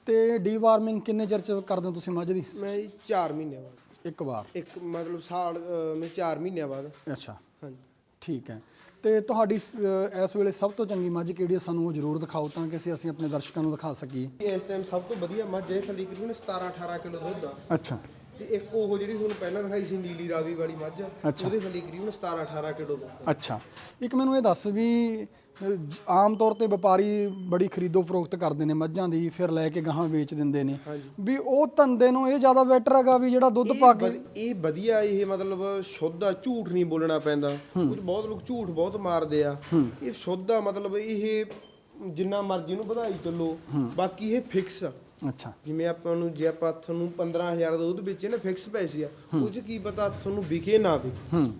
Speaker 1: ਤੇ ਡੀਵਾਰਮਿੰਗ ਕਿੰਨੇ ਚਿਰ ਚ ਕਰਦੇ ਹੋ ਤੁਸੀਂ ਮੱਝ ਦੀ?
Speaker 2: ਮੈਂ ਜੀ 4 ਮਹੀਨਿਆਂ ਬਾਅਦ।
Speaker 1: ਇੱਕ ਵਾਰ।
Speaker 2: ਇੱਕ ਮਤਲਬ ਸਾਲ ਅਹ, ਮੈਂ 4 ਮਹੀਨਿਆਂ ਬਾਅਦ।
Speaker 1: ਅੱਛਾ।
Speaker 2: ਹਾਂਜੀ।
Speaker 1: ਠੀਕ ਹੈ। ਤੇ ਤੁਹਾਡੀ ਅ, ਇਸ ਵੇਲੇ ਸਭ ਤੋਂ ਚੰਗੀ ਮੱਝ ਕਿਹੜੀ ਹੈ? ਸਾਨੂੰ ਉਹ ਜ਼ਰੂਰ ਦਿਖਾਓ ਤਾਂ ਕਿ ਅਸੀਂ ਅਸੀਂ ਆਪਣੇ ਦਰਸ਼ਕਾਂ ਨੂੰ ਦਿਖਾ ਸਕੀਏ।
Speaker 2: ਇਸ ਟਾਈਮ ਸਭ ਤੋਂ ਵਧੀਆ ਮੱਝ ਇਹ ਥੱਲੇ ਤਕਰੀਬਨ 17 18 ਕਿਲੋ ਦੁੱਧ ਆ।
Speaker 1: ਅੱਛਾ।
Speaker 2: ਤੇ ਇੱਕ ਉਹ ਜਿਹੜੀ ਤੁਹਾਨੂੰ ਪਹਿਲਾਂ ਦਿਖਾਈ ਸੀ ਨੀਲੀ ਰਾਵੀ ਵਾਲੀ ਮੱਝ। ਉਹਦੇ ਥੱਲੇ ਤਕਰੀਬਨ 17 18 ਕਿਲੋ ਦੁੱਧ।
Speaker 1: ਅੱਛਾ। ਇੱਕ ਮੈਨੂੰ ਇਹ ਦੱਸ ਵੀ ਆਮ ਤੌਰ ਤੇ ਵਪਾਰੀ ਬੜੀ ਖਰੀਦੋ ਫਰੋਖਤ ਕਰਦੇ ਨੇ ਮੱਝਾਂ ਦੀ ਫਿਰ ਲੈ ਕੇ ਗਾਹਾਂ ਵੇਚ ਦਿੰਦੇ ਨੇ। ਵੀ ਉਹ ਧੰਦੇ ਨੂੰ ਇਹ ਜ਼ਿਆਦਾ ਬੈਟਰ ਹੈਗਾ ਵੀ ਜਿਹੜਾ ਦੁੱਧ ਪਾ ਕੇ
Speaker 2: ਇਹ ਵਧੀਆ ਇਹ ਮਤਲਬ ਸ਼ੁੱਧ ਆ ਝੂਠ ਨਹੀਂ ਬੋਲਣਾ ਪੈਂਦਾ। ਕੁਝ ਬਹੁਤ ਲੋਕ ਝੂਠ ਬਹੁਤ ਮਾਰਦੇ ਆ। ਇਹ ਸ਼ੁੱਧ ਆ ਮਤਲਬ ਇਹ ਜਿੰਨਾ ਮਰਜ਼ੀ ਨੂੰ ਵਧਾਈ ਚੱਲੋ। ਬਾਕੀ ਇਹ ਫਿਕਸ ਆ।
Speaker 1: ਅੱਛਾ।
Speaker 2: ਜਿਵੇਂ ਆਪਾਂ ਨੂੰ ਜੇ ਆਪਾਂ ਤੁਹਾਨੂੰ 15000 ਦਾ ਦੁੱਧ ਵੇਚੇ ਨਾ ਫਿਕਸ ਪੈਸੇ ਆ ਉਹ ਚ ਕੀ ਪਤਾ ਤੁਹਾਨੂੰ ਵਿਕੇ ਨਾ ਵਿਕੇ।
Speaker 1: ਹੂੰ।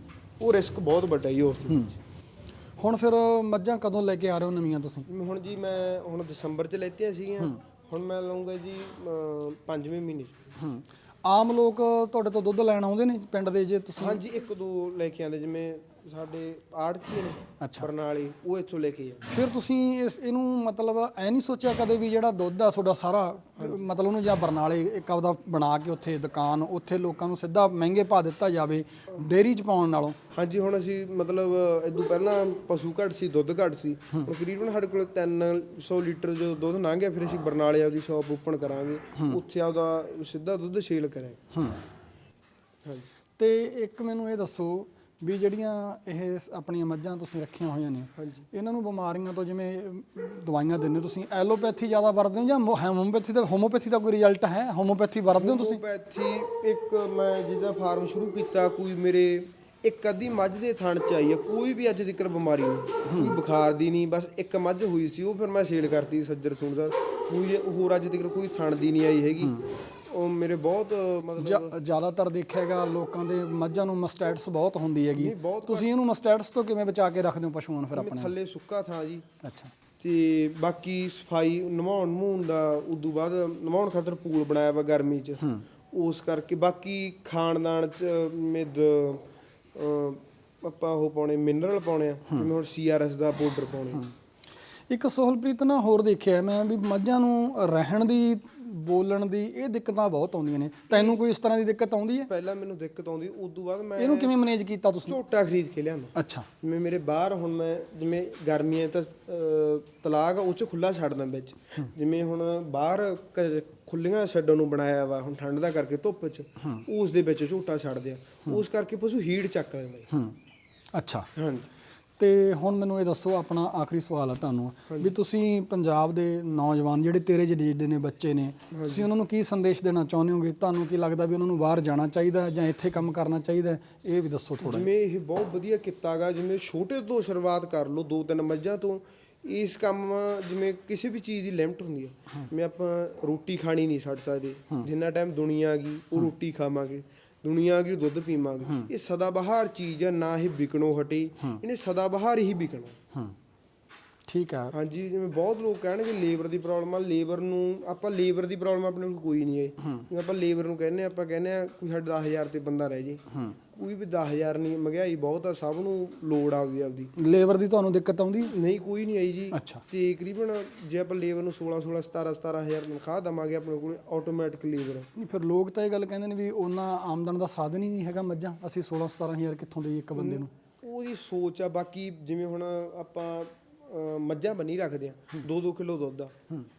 Speaker 2: ਉਹ ਰਿਸਕ ਬਹੁਤ ਵੱਡਾ ਹੀ ਉਸ ਦੇ ਵਿੱਚ।
Speaker 1: ਹੁਣ ਫਿਰ ਮੱਝਾਂ ਕਦੋਂ ਲੈ ਕੇ ਆ ਰਹੇ ਹੋ ਨਵੀਆਂ ਤੁਸੀਂ?
Speaker 2: ਜਿਵੇਂ ਹੁਣ ਜੀ ਮੈਂ ਹੁਣ ਦਸੰਬਰ ਚ ਲੈਤੀਆਂ ਸੀਗੀਆਂ। ਹੁਣ ਮੈਂ ਲਵਾਂਗਾ ਜੀ ਅਮ, ਪੰਜਵੇਂ ਮਹੀਨੇ 'ਚ।
Speaker 1: ਹੂੰ। ਆਮ ਲੋਕ ਤੁਹਾਡੇ ਤੋਂ ਦੁੱਧ ਲੈਣ ਆਉਂਦੇ ਨੇ ਪਿੰਡ ਦੇ ਜੇ ਤੁਸੀਂ?
Speaker 2: ਹਾਂਜੀ ਇੱਕ ਦੋ ਲੈ ਕੇ ਆਂਦੇ ਜਿਵੇਂ ਸਾਡੇ ਆੜਤੀ ਨੇ
Speaker 1: ਅੱਛਾ।
Speaker 2: ਬਰਨਾਲੇ ਉਹ ਇੱਥੋਂ ਲੈ ਕੇ ਆ
Speaker 1: ਫਿਰ ਤੁਸੀਂ ਇਸ ਇਹਨੂੰ ਮਤਲਬ ਐ ਨਹੀਂ ਸੋਚਿਆ ਕਦੇ ਵੀ ਜਿਹੜਾ ਦੁੱਧ ਆ ਤੁਹਾਡਾ ਸਾਰਾ ਮਤਲਬ ਉਹਨੂੰ ਜਾਂ ਬਰਨਾਲੇ ਇੱਕ ਆਪਦਾ ਬਣਾ ਕੇ ਉੱਥੇ ਦੁਕਾਨ ਉੱਥੇ ਲੋਕਾਂ ਨੂੰ ਸਿੱਧਾ ਮਹਿੰਗੇ ਭਾਅ ਦਿੱਤਾ ਜਾਵੇ ਡੇਅਰੀ 'ਚ ਪਾਉਣ ਨਾਲੋਂ?
Speaker 2: ਹਾਂਜੀ ਹੁਣ ਅਸੀਂ ਮਤਲਬ ਇਦੋਂ ਪਹਿਲਾਂ ਪਸ਼ੂ ਘੱਟ ਸੀ ਦੁੱਧ ਘੱਟ ਸੀ। ਹੁਣ ਤਕਰੀਬਨ ਸਾਡੇ ਕੋਲ 300 ਲੀਟਰ ਜੋ ਦੁੱਧ ਲੰਘ ਗਿਆ ਫਿਰ ਅਸੀਂ ਬਰਨਾਲੇ ਆਪਦੀ ਸ਼ਾਪ ਓਪਨ ਕਰਾਂਗੇ। ਉੱਥੇ ਆਪਦਾ ਸਿੱਧਾ ਦੁੱਧ ਸੇਲ ਕਰਾਂਗੇ। ਹਾਂਜੀ।
Speaker 1: ਤੇ ਇੱਕ ਮੈਨੂੰ ਇਹ ਦੱਸੋ ਵੀ ਜਿਹੜੀਆਂ ਇਹ ਆਪਣੀਆਂ ਮੱਝਾਂ ਤੁਸੀਂ ਰੱਖੀਆਂ ਹੋਈਆਂ ਨੇ
Speaker 2: ਹਾਂਜੀ।
Speaker 1: ਇਹਨਾਂ ਨੂੰ ਬਿਮਾਰੀਆਂ ਤੋਂ ਜਿਵੇਂ ਅਮ, ਦਵਾਈਆਂ ਦਿੰਦੇ ਹੋ ਤੁਸੀਂ ਐਲੋਪੈਥੀ ਜ਼ਿਆਦਾ ਵਰਤਦੇ ਹੋ ਜਾਂ ਹੋਮੋਪੈਥੀ ਦਾ ਹੋਮੋਪੈਥੀ ਦਾ ਕੋਈ ਰਿਜ਼ਲਟ ਹੈ? ਹੋਮੋਪੈਥੀ ਵਰਤਦੇ ਹੋ ਤੁਸੀਂ?
Speaker 2: ਹੋਮੋਪੈਥੀ ਇੱਕ ਮੈਂ ਜਿਹਦਾ ਫਾਰਮ ਸ਼ੁਰੂ ਕੀਤਾ ਕੋਈ ਮੇਰੇ ਇੱਕ ਅੱਧੀ ਮੱਝ ਦੇ ਥਣ ਚ ਆਈ ਆ ਕੋਈ ਵੀ ਅੱਜ ਤੱਕ ਬਿਮਾਰੀ ਨਹੀਂ ਕੋਈ ਬੁਖਾਰ ਦੀ ਨਹੀਂ ਬਸ ਇੱਕ ਮੱਝ ਹੋਈ ਸੀ ਉਹ ਫਿਰ ਮੈਂ ਸੇਲ ਕਰਤੀ ਸੱਜਰ ਸੁਣਦਾ ਕੋਈ ਹੋਰ ਅੱਜ ਤੱਕ ਕੋਈ ਥਣ ਦੀ ਨਹੀਂ ਆਈ ਹੈਗੀ। ਉਹ ਮੇਰੇ ਬਹੁਤ ਮਤਲਬ
Speaker 1: ਜ਼ਿਆਦਾਤਰ ਦੇਖਿਆਗਾ ਲੋਕਾਂ ਦੇ ਮੱਝਾਂ ਨੂੰ ਮਸਟੈਟਸ ਬਹੁਤ ਹੁੰਦੀ ਹੈਗੀ। ਤੁਸੀਂ ਇਹਨੂੰ ਮਸਟੈਟਸ ਤੋਂ ਕਿਵੇਂ ਬਚਾ ਕੇ ਰੱਖਦੇ ਹੋ ਪਸ਼ੂਆਂ ਨੂੰ ਫਿਰ ਆਪਣੇ?
Speaker 2: ਥੱਲੇ ਸੁੱਕਾ ਥਾਂ ਜੀ।
Speaker 1: ਅੱਛਾ।
Speaker 2: ਤੇ ਬਾਕੀ ਸਫ਼ਾਈ ਨਵਾਉਣ ਨਮੂਣ ਦਾ ਉਦੋਂ ਬਾਅਦ ਨਵਾਉਣ ਖਾਤਰ ਪੂਲ ਬਣਾਇਆ ਵਾ ਗਰਮੀ 'ਚ। ਉਸ ਕਰਕੇ ਬਾਕੀ ਖਾਣਦਾਨ 'ਚ ਮਿੱਦ ਆਪਾਂ ਉਹ ਪਾਉਣੇ ਮਿਨਰਲ ਪਾਉਣੇ ਆ। ਜਿਵੇਂ ਹੁਣ ਸੀਆਰਐਸ ਦਾ ਪਾਊਡਰ ਪਾਉਣੇ।
Speaker 1: ਇੱਕ ਸੋਹਲਪ੍ਰੀਤ ਨਾ ਹੋਰ ਦੇਖਿਆ ਮੈਂ ਵੀ ਮੱਝਾਂ ਨੂੰ ਰਹਿਣ ਦੀ ਬੋਲਣ ਦੀ ਇਹ ਦਿੱਕਤਾਂ ਬਹੁਤ ਆਉਂਦੀਆਂ ਨੇ। ਤੈਨੂੰ ਕੋਈ ਇਸ ਤਰ੍ਹਾਂ ਦੀ ਦਿੱਕਤ ਆਉਂਦੀ ਹੈ?
Speaker 2: ਪਹਿਲਾਂ ਮੈਨੂੰ ਦਿੱਕਤ ਆਉਂਦੀ ਉਦੋਂ ਬਾਅਦ ਮੈਂ
Speaker 1: ਇਹਨੂੰ ਕਿਵੇਂ ਮੈਨੇਜ ਕੀਤਾ ਤੁਸੀਂ?
Speaker 2: ਝੋਟਾ ਖਰੀਦ ਕੇ ਲਿਆਂਦਾ।
Speaker 1: ਅੱਛਾ।
Speaker 2: ਜਿਵੇਂ ਮੇਰੇ ਬਾਹਰ ਹੁਣ ਮੈਂ ਜਿਵੇਂ ਗਰਮੀਆਂ ਤਾਂ ਤਲਾਕ ਉਹ ਚ ਖੁੱਲਾ ਛੱਡਦਾ ਵਿੱਚ। ਜਿਵੇਂ ਹੁਣ ਬਾਹਰ ਖੁੱਲੀਆਂ ਛੱਡਣ ਨੂੰ ਬਣਾਇਆ ਵਾ ਹੁਣ ਠੰਡ ਦਾ ਕਰਕੇ ਧੁੱਪ ਚ ਉਸ ਦੇ ਵਿੱਚ ਝੋਟਾ ਛੱਡਦੇ ਆ। ਉਸ ਕਰਕੇ ਪਸ਼ੂ ਹੀਟ ਚੱਕ ਲੈਂਦਾ
Speaker 1: ਅੱਛਾ।
Speaker 2: ਹਾਂਜੀ।
Speaker 1: ਤੇ ਹੁਣ ਮੈਨੂੰ ਇਹ ਦੱਸੋ ਆਪਣਾ ਆਖਰੀ ਸਵਾਲ ਹੈ ਤੁਹਾਨੂੰ। ਵੀ ਤੁਸੀਂ ਪੰਜਾਬ ਦੇ ਨੌਜਵਾਨ ਜਿਹੜੇ ਤੇਰੇ ਜਿਹੇ ਜਿਹੜੇ ਨੇ ਬੱਚੇ ਨੇ ਤੁਸੀਂ ਉਹਨਾਂ ਨੂੰ ਕੀ ਸੰਦੇਸ਼ ਦੇਣਾ ਚਾਹੁੰਦੇ ਹੋਗੇ? ਤੁਹਾਨੂੰ ਕੀ ਲੱਗਦਾ ਵੀ ਉਹਨਾਂ ਨੂੰ ਬਾਹਰ ਜਾਣਾ ਚਾਹੀਦਾ ਜਾਂ ਇੱਥੇ ਕੰਮ ਕਰਨਾ ਚਾਹੀਦਾ? ਇਹ ਵੀ ਦੱਸੋ ਥੋੜਾ
Speaker 2: ਜਿਵੇਂ ਇਹ ਬਹੁਤ ਵਧੀਆ ਕੀਤਾ ਗਾ ਜਿਵੇਂ ਛੋਟੇ ਤੋਂ ਸ਼ੁਰੂਆਤ ਕਰ ਲਓ ਦੋ ਤਿੰਨ ਮੱਝਾਂ ਤੋਂ ਇਸ ਕੰਮ ਜਿਵੇਂ ਕਿਸੇ ਵੀ ਚੀਜ਼ ਦੀ ਲਿਮਟ ਹੁੰਦੀ ਹੈ। ਜਿਵੇਂ ਆਪਾਂ ਰੋਟੀ ਖਾਣੀ ਨਹੀਂ ਛੱਡ ਸਕਦੇ ਜਿੰਨਾ ਟਾਈਮ ਦੁਨੀਆ ਆ ਗਈ ਉਹ ਰੋਟੀ ਖਾਵਾਂਗੇ। ਦੁਨੀਆ ਗਈ ਦੁੱਧ ਪੀਵਾਂਗੇ? ਇਹ ਸਦਾ ਬਹਾਰ ਚੀਜ਼ ਆ ਨਾ ਇਹ ਵਿਕਣੋਂ ਹਟੇ। ਇਹਨੇ ਸਦਾ ਬਹਾਰ ਹੀ ਵਿਕਣਾ।
Speaker 1: ਹੂੰ। ਠੀਕ ਹੈ
Speaker 2: ਹਾਂਜੀ ਜਿਵੇਂ ਬਹੁਤ ਲੋਕ ਕਹਿਣਗੇ ਲੇਬਰ ਦੀ ਪ੍ਰੋਬਲਮ ਆ ਲੇਬਰ ਨੂੰ ਆਪਾਂ ਲੇਬਰ ਦੀ ਪ੍ਰੋਬਲਮ ਆਪਣੇ ਕੋਲ ਕੋਈ ਨਹੀਂ ਹੈ। ਜਿਵੇਂ ਆਪਾਂ ਲੇਬਰ ਨੂੰ ਕਹਿੰਦੇ ਆ ਆਪਾਂ ਕਹਿੰਦੇ ਆ ਕੋਈ ਸਾਡੇ 10000 ਤੇ ਬੰਦਾ ਰਹਿ ਜੇ। ਕੋਈ ਵੀ 10000 ਨਹੀਂ ਮਹਿੰਗਾਈ ਬਹੁਤ ਆ ਸਭ ਨੂੰ ਲੋੜ ਆਪਦੀ ਆਪਦੀ।
Speaker 1: ਲੇਬਰ ਦੀ ਤੁਹਾਨੂੰ ਦਿੱਕਤ ਆਉਂਦੀ?
Speaker 2: ਨਹੀਂ ਕੋਈ ਨਹੀਂ ਆਈ ਜੀ। ਤੇ ਤਕਰੀਬਨ ਜੇ ਆਪਾਂ ਲੇਬਰ ਨੂੰ 16 16 17 17000 ਤਨਖਾਹ ਦਵਾਂਗੇ ਆਪਣੇ ਕੋਲ ਆਟੋਮੈਟਿਕ ਲੇਬਰ।
Speaker 1: ਨਹੀਂ ਫਿਰ ਲੋਕ ਤਾਂ ਇਹ ਗੱਲ ਕਹਿੰਦੇ ਨੇ ਵੀ ਉਹਨਾਂ ਆਮਦਨ ਦਾ ਸਾਧਨ ਹੀ ਨਹੀਂ ਹੈਗਾ ਮੱਝਾਂ। ਅਸੀਂ 16 17000 ਕਿੱਥੋਂ ਦੇਈਏ ਇੱਕ ਬੰਦੇ ਨੂੰ?
Speaker 2: ਉਹਦੀ ਸੋਚ ਆ ਬਾਕੀ ਜਿਵੇਂ ਹੁਣ ਆਪਾਂ ਅਹ, ਮੱਝਾਂ ਬੰਨੀ ਰੱਖਦੇ ਆ। 2-2 ਕਿਲੋ ਦੁੱਧ ਆ।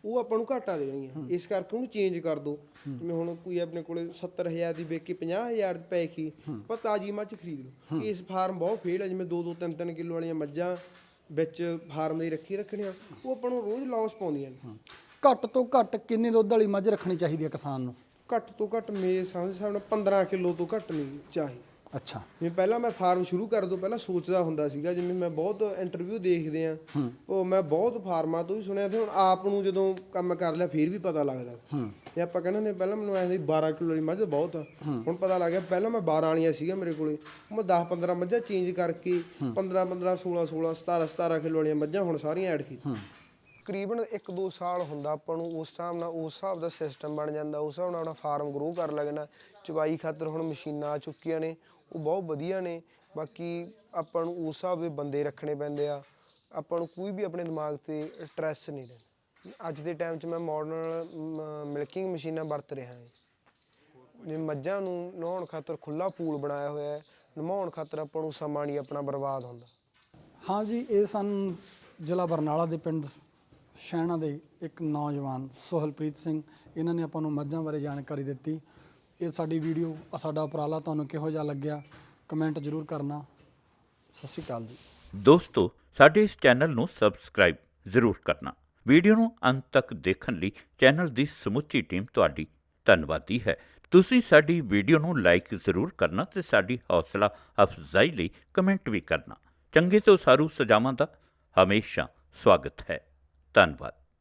Speaker 2: ਉਹ ਆਪਾਂ ਨੂੰ ਘਾਟਾ ਦੇਣਗੀਆਂ ਇਸ ਕਰਕੇ ਉਹਨੂੰ ਚੇਂਜ ਕਰ ਦੋ। ਜਿਵੇਂ ਹੁਣ ਕੋਈ ਆਪਣੇ ਕੋਲੇ 70000 ਦੀ ਵੇਚ ਕੇ 50000 ਦੀ ਪੈ ਕੀ ਪਰ ਤਾਜੀ ਮੱਝ ਖਰੀਦ ਲਓ। ਇਸ ਫਾਰਮ ਬਹੁਤ ਫੇਲ ਆ ਜਿਵੇਂ 2-2 3-3 ਕਿਲੋ ਵਾਲੀਆਂ ਮੱਝਾਂ ਵਿੱਚ ਫਾਰਮ ਦੇ ਰੱਖੀ ਰੱਖਣੀਆਂ। ਉਹ ਆਪਾਂ ਨੂੰ ਰੋਜ਼ ਲਾਸ ਪਾਉਂਦੀਆਂ ਨੇ।
Speaker 1: ਘੱਟ ਤੋਂ ਘੱਟ ਕਿੰਨੇ ਦੁੱਧ ਵਾਲੀ ਮੱਝ ਰੱਖਣੀ ਚਾਹੀਦੀ ਹੈ ਕਿਸਾਨ ਨੂੰ?
Speaker 2: ਘੱਟ ਤੋਂ ਘੱਟ ਮੇਰੇ ਸਮਝ ਹਿਸਾਬ ਨਾਲ 15 ਕਿਲੋ ਤੋਂ ਘੱਟ ਨਹੀਂ ਚਾਹੀ
Speaker 1: ਅੱਛਾ।
Speaker 2: ਜਿਵੇਂ ਪਹਿਲਾਂ ਮੈਂ ਫਾਰਮ ਸ਼ੁਰੂ ਕਰ ਦੋ ਪਹਿਲਾਂ ਸੋਚਦਾ ਹੁੰਦਾ ਸੀਗਾ ਜਿਵੇਂ ਮੈਂ ਬਹੁਤ ਇੰਟਰਵਿਊ ਦੇਖਦੇ ਆ ਉਹ ਮੈਂ ਬਹੁਤ ਫਾਰਮਾਂ ਤੋਂ ਵੀ ਸੁਣਿਆ ਤੇ ਹੁਣ ਆਪ ਨੂੰ ਜਦੋਂ ਕੰਮ ਕਰ ਲਿਆ ਫਿਰ ਵੀ ਪਤਾ ਲੱਗਦਾ। ਜੇ ਆਪਾਂ ਕਹਿੰਦੇ ਨੇ ਪਹਿਲਾਂ ਮੈਨੂੰ ਐਂ ਸੀ 12 ਕਿਲੋ ਦੀ ਮੱਝ ਬਹੁਤ ਆ। ਹੁਣ ਪਤਾ ਲੱਗ ਗਿਆ ਪਹਿਲਾਂ ਮੈਂ 12 ਵਾਲੀਆਂ ਸੀਗਾ ਮੇਰੇ ਕੋਲੇ। ਮੈਂ 10 15 ਮੱਝਾਂ ਚੇਂਜ ਕਰਕੇ 15 15 16 16 17 17 ਕਿਲੋ ਵਾਲੀਆਂ ਮੱਝਾਂ ਹੁਣ ਸਾਰੀਆਂ ਐਡ ਕੀਤੀਆਂ। ਤਕਰੀਬਨ 1-2 ਸਾਲ ਹੁੰਦਾ ਆਪਾਂ ਨੂੰ ਉਸ ਹਿਸਾਬ ਨਾਲ ਉਸ ਹਿਸਾਬ ਦਾ ਸਿਸਟਮ ਬਣ ਜਾਂਦਾ ਉਸ ਹਿਸਾਬ ਨਾਲ ਆਪਣਾ ਫਾਰਮ ਗਰੋ ਕਰ ਲੱਗਣਾ ਚੁਗਾਈ ਖਾਤਰ ਹੁਣ ਮਸ਼ੀਨਾਂ ਆ ਚੁੱਕੀਆਂ ਨੇ ਉਹ ਬਹੁਤ ਵਧੀਆ ਨੇ। ਬਾਕੀ ਆਪਾਂ ਨੂੰ ਉਸ ਹਿਸਾਬ ਦੇ ਬੰਦੇ ਰੱਖਣੇ ਪੈਂਦੇ ਆ। ਆਪਾਂ ਨੂੰ ਕੋਈ ਵੀ ਆਪਣੇ ਦਿਮਾਗ ਤੇ ਸਟ੍ਰੈਸ ਨਹੀਂ ਰਹਿੰਦਾ। ਅੱਜ ਦੇ ਟਾਈਮ 'ਚ ਮੈਂ ਮਾਡਰਨ ਮਿਲਕਿੰਗ ਮਸ਼ੀਨਾਂ ਵਰਤ ਰਿਹਾ ਹਾਂ। ਜੇ ਮੱਝਾਂ ਨੂੰ ਨਹਾਉਣ ਖਾਤਰ ਖੁੱਲਾ ਪੂਲ ਬਣਾਇਆ ਹੋਇਆ ਹੈ। ਨਹਾਉਣ ਖਾਤਰ ਆਪਾਂ ਨੂੰ ਸਮਾਂ ਨਹੀਂ ਆਪਣਾ ਬਰਬਾਦ ਹੁੰਦਾ।
Speaker 1: ਹਾਂ ਜੀ, ਇਹ ਸਨ ਜ਼ਿਲ੍ਹਾ ਬਰਨਾਲਾ ਦੇ ਪਿੰਡ ਸ਼ੈਣਾ ਦੇ ਇੱਕ ਨੌਜਵਾਨ ਸੋਹਲਪ੍ਰੀਤ ਸਿੰਘ। ਇਹਨਾਂ ਨੇ ਆਪਾਂ ਨੂੰ ਮੱਝਾਂ ਬਾਰੇ ਜਾਣਕਾਰੀ ਦਿੱਤੀ। ਇਹ ਸਾਡੀ ਵੀਡੀਓ ਸਾਡਾ ਉਪਰਾਲਾ ਤੁਹਾਨੂੰ ਕਿਹੋ ਜਿਹਾ ਲੱਗਿਆ ਕਮੈਂਟ ਜ਼ਰੂਰ ਕਰਨਾ। ਸਤਿ ਸ਼੍ਰੀ ਅਕਾਲ ਜੀ।
Speaker 3: ਦੋਸਤੋ, ਸਾਡੇ ਇਸ ਚੈਨਲ ਨੂੰ ਸਬਸਕ੍ਰਾਈਬ ਜ਼ਰੂਰ ਕਰਨਾ। ਵੀਡੀਓ ਨੂੰ ਅੰਤ ਤੱਕ ਦੇਖਣ ਲਈ ਚੈਨਲ ਦੀ ਸਮੁੱਚੀ ਟੀਮ ਤੁਹਾਡੀ ਧੰਨਵਾਦੀ ਹੈ। ਤੁਸੀਂ ਸਾਡੀ ਵੀਡੀਓ ਨੂੰ ਲਾਈਕ ਜ਼ਰੂਰ ਕਰਨਾ ਤੇ ਸਾਡੀ ਹੌਸਲਾ ਅਫਜ਼ਾਈ ਲਈ ਕਮੈਂਟ ਵੀ ਕਰਨਾ। ਚੰਗੇ ਤੋਂ ਸਾਰੂ ਸਜਾਵਾਂ ਦਾ ਹਮੇਸ਼ਾ ਸਵਾਗਤ ਹੈ। ਧੰਨਵਾਦ।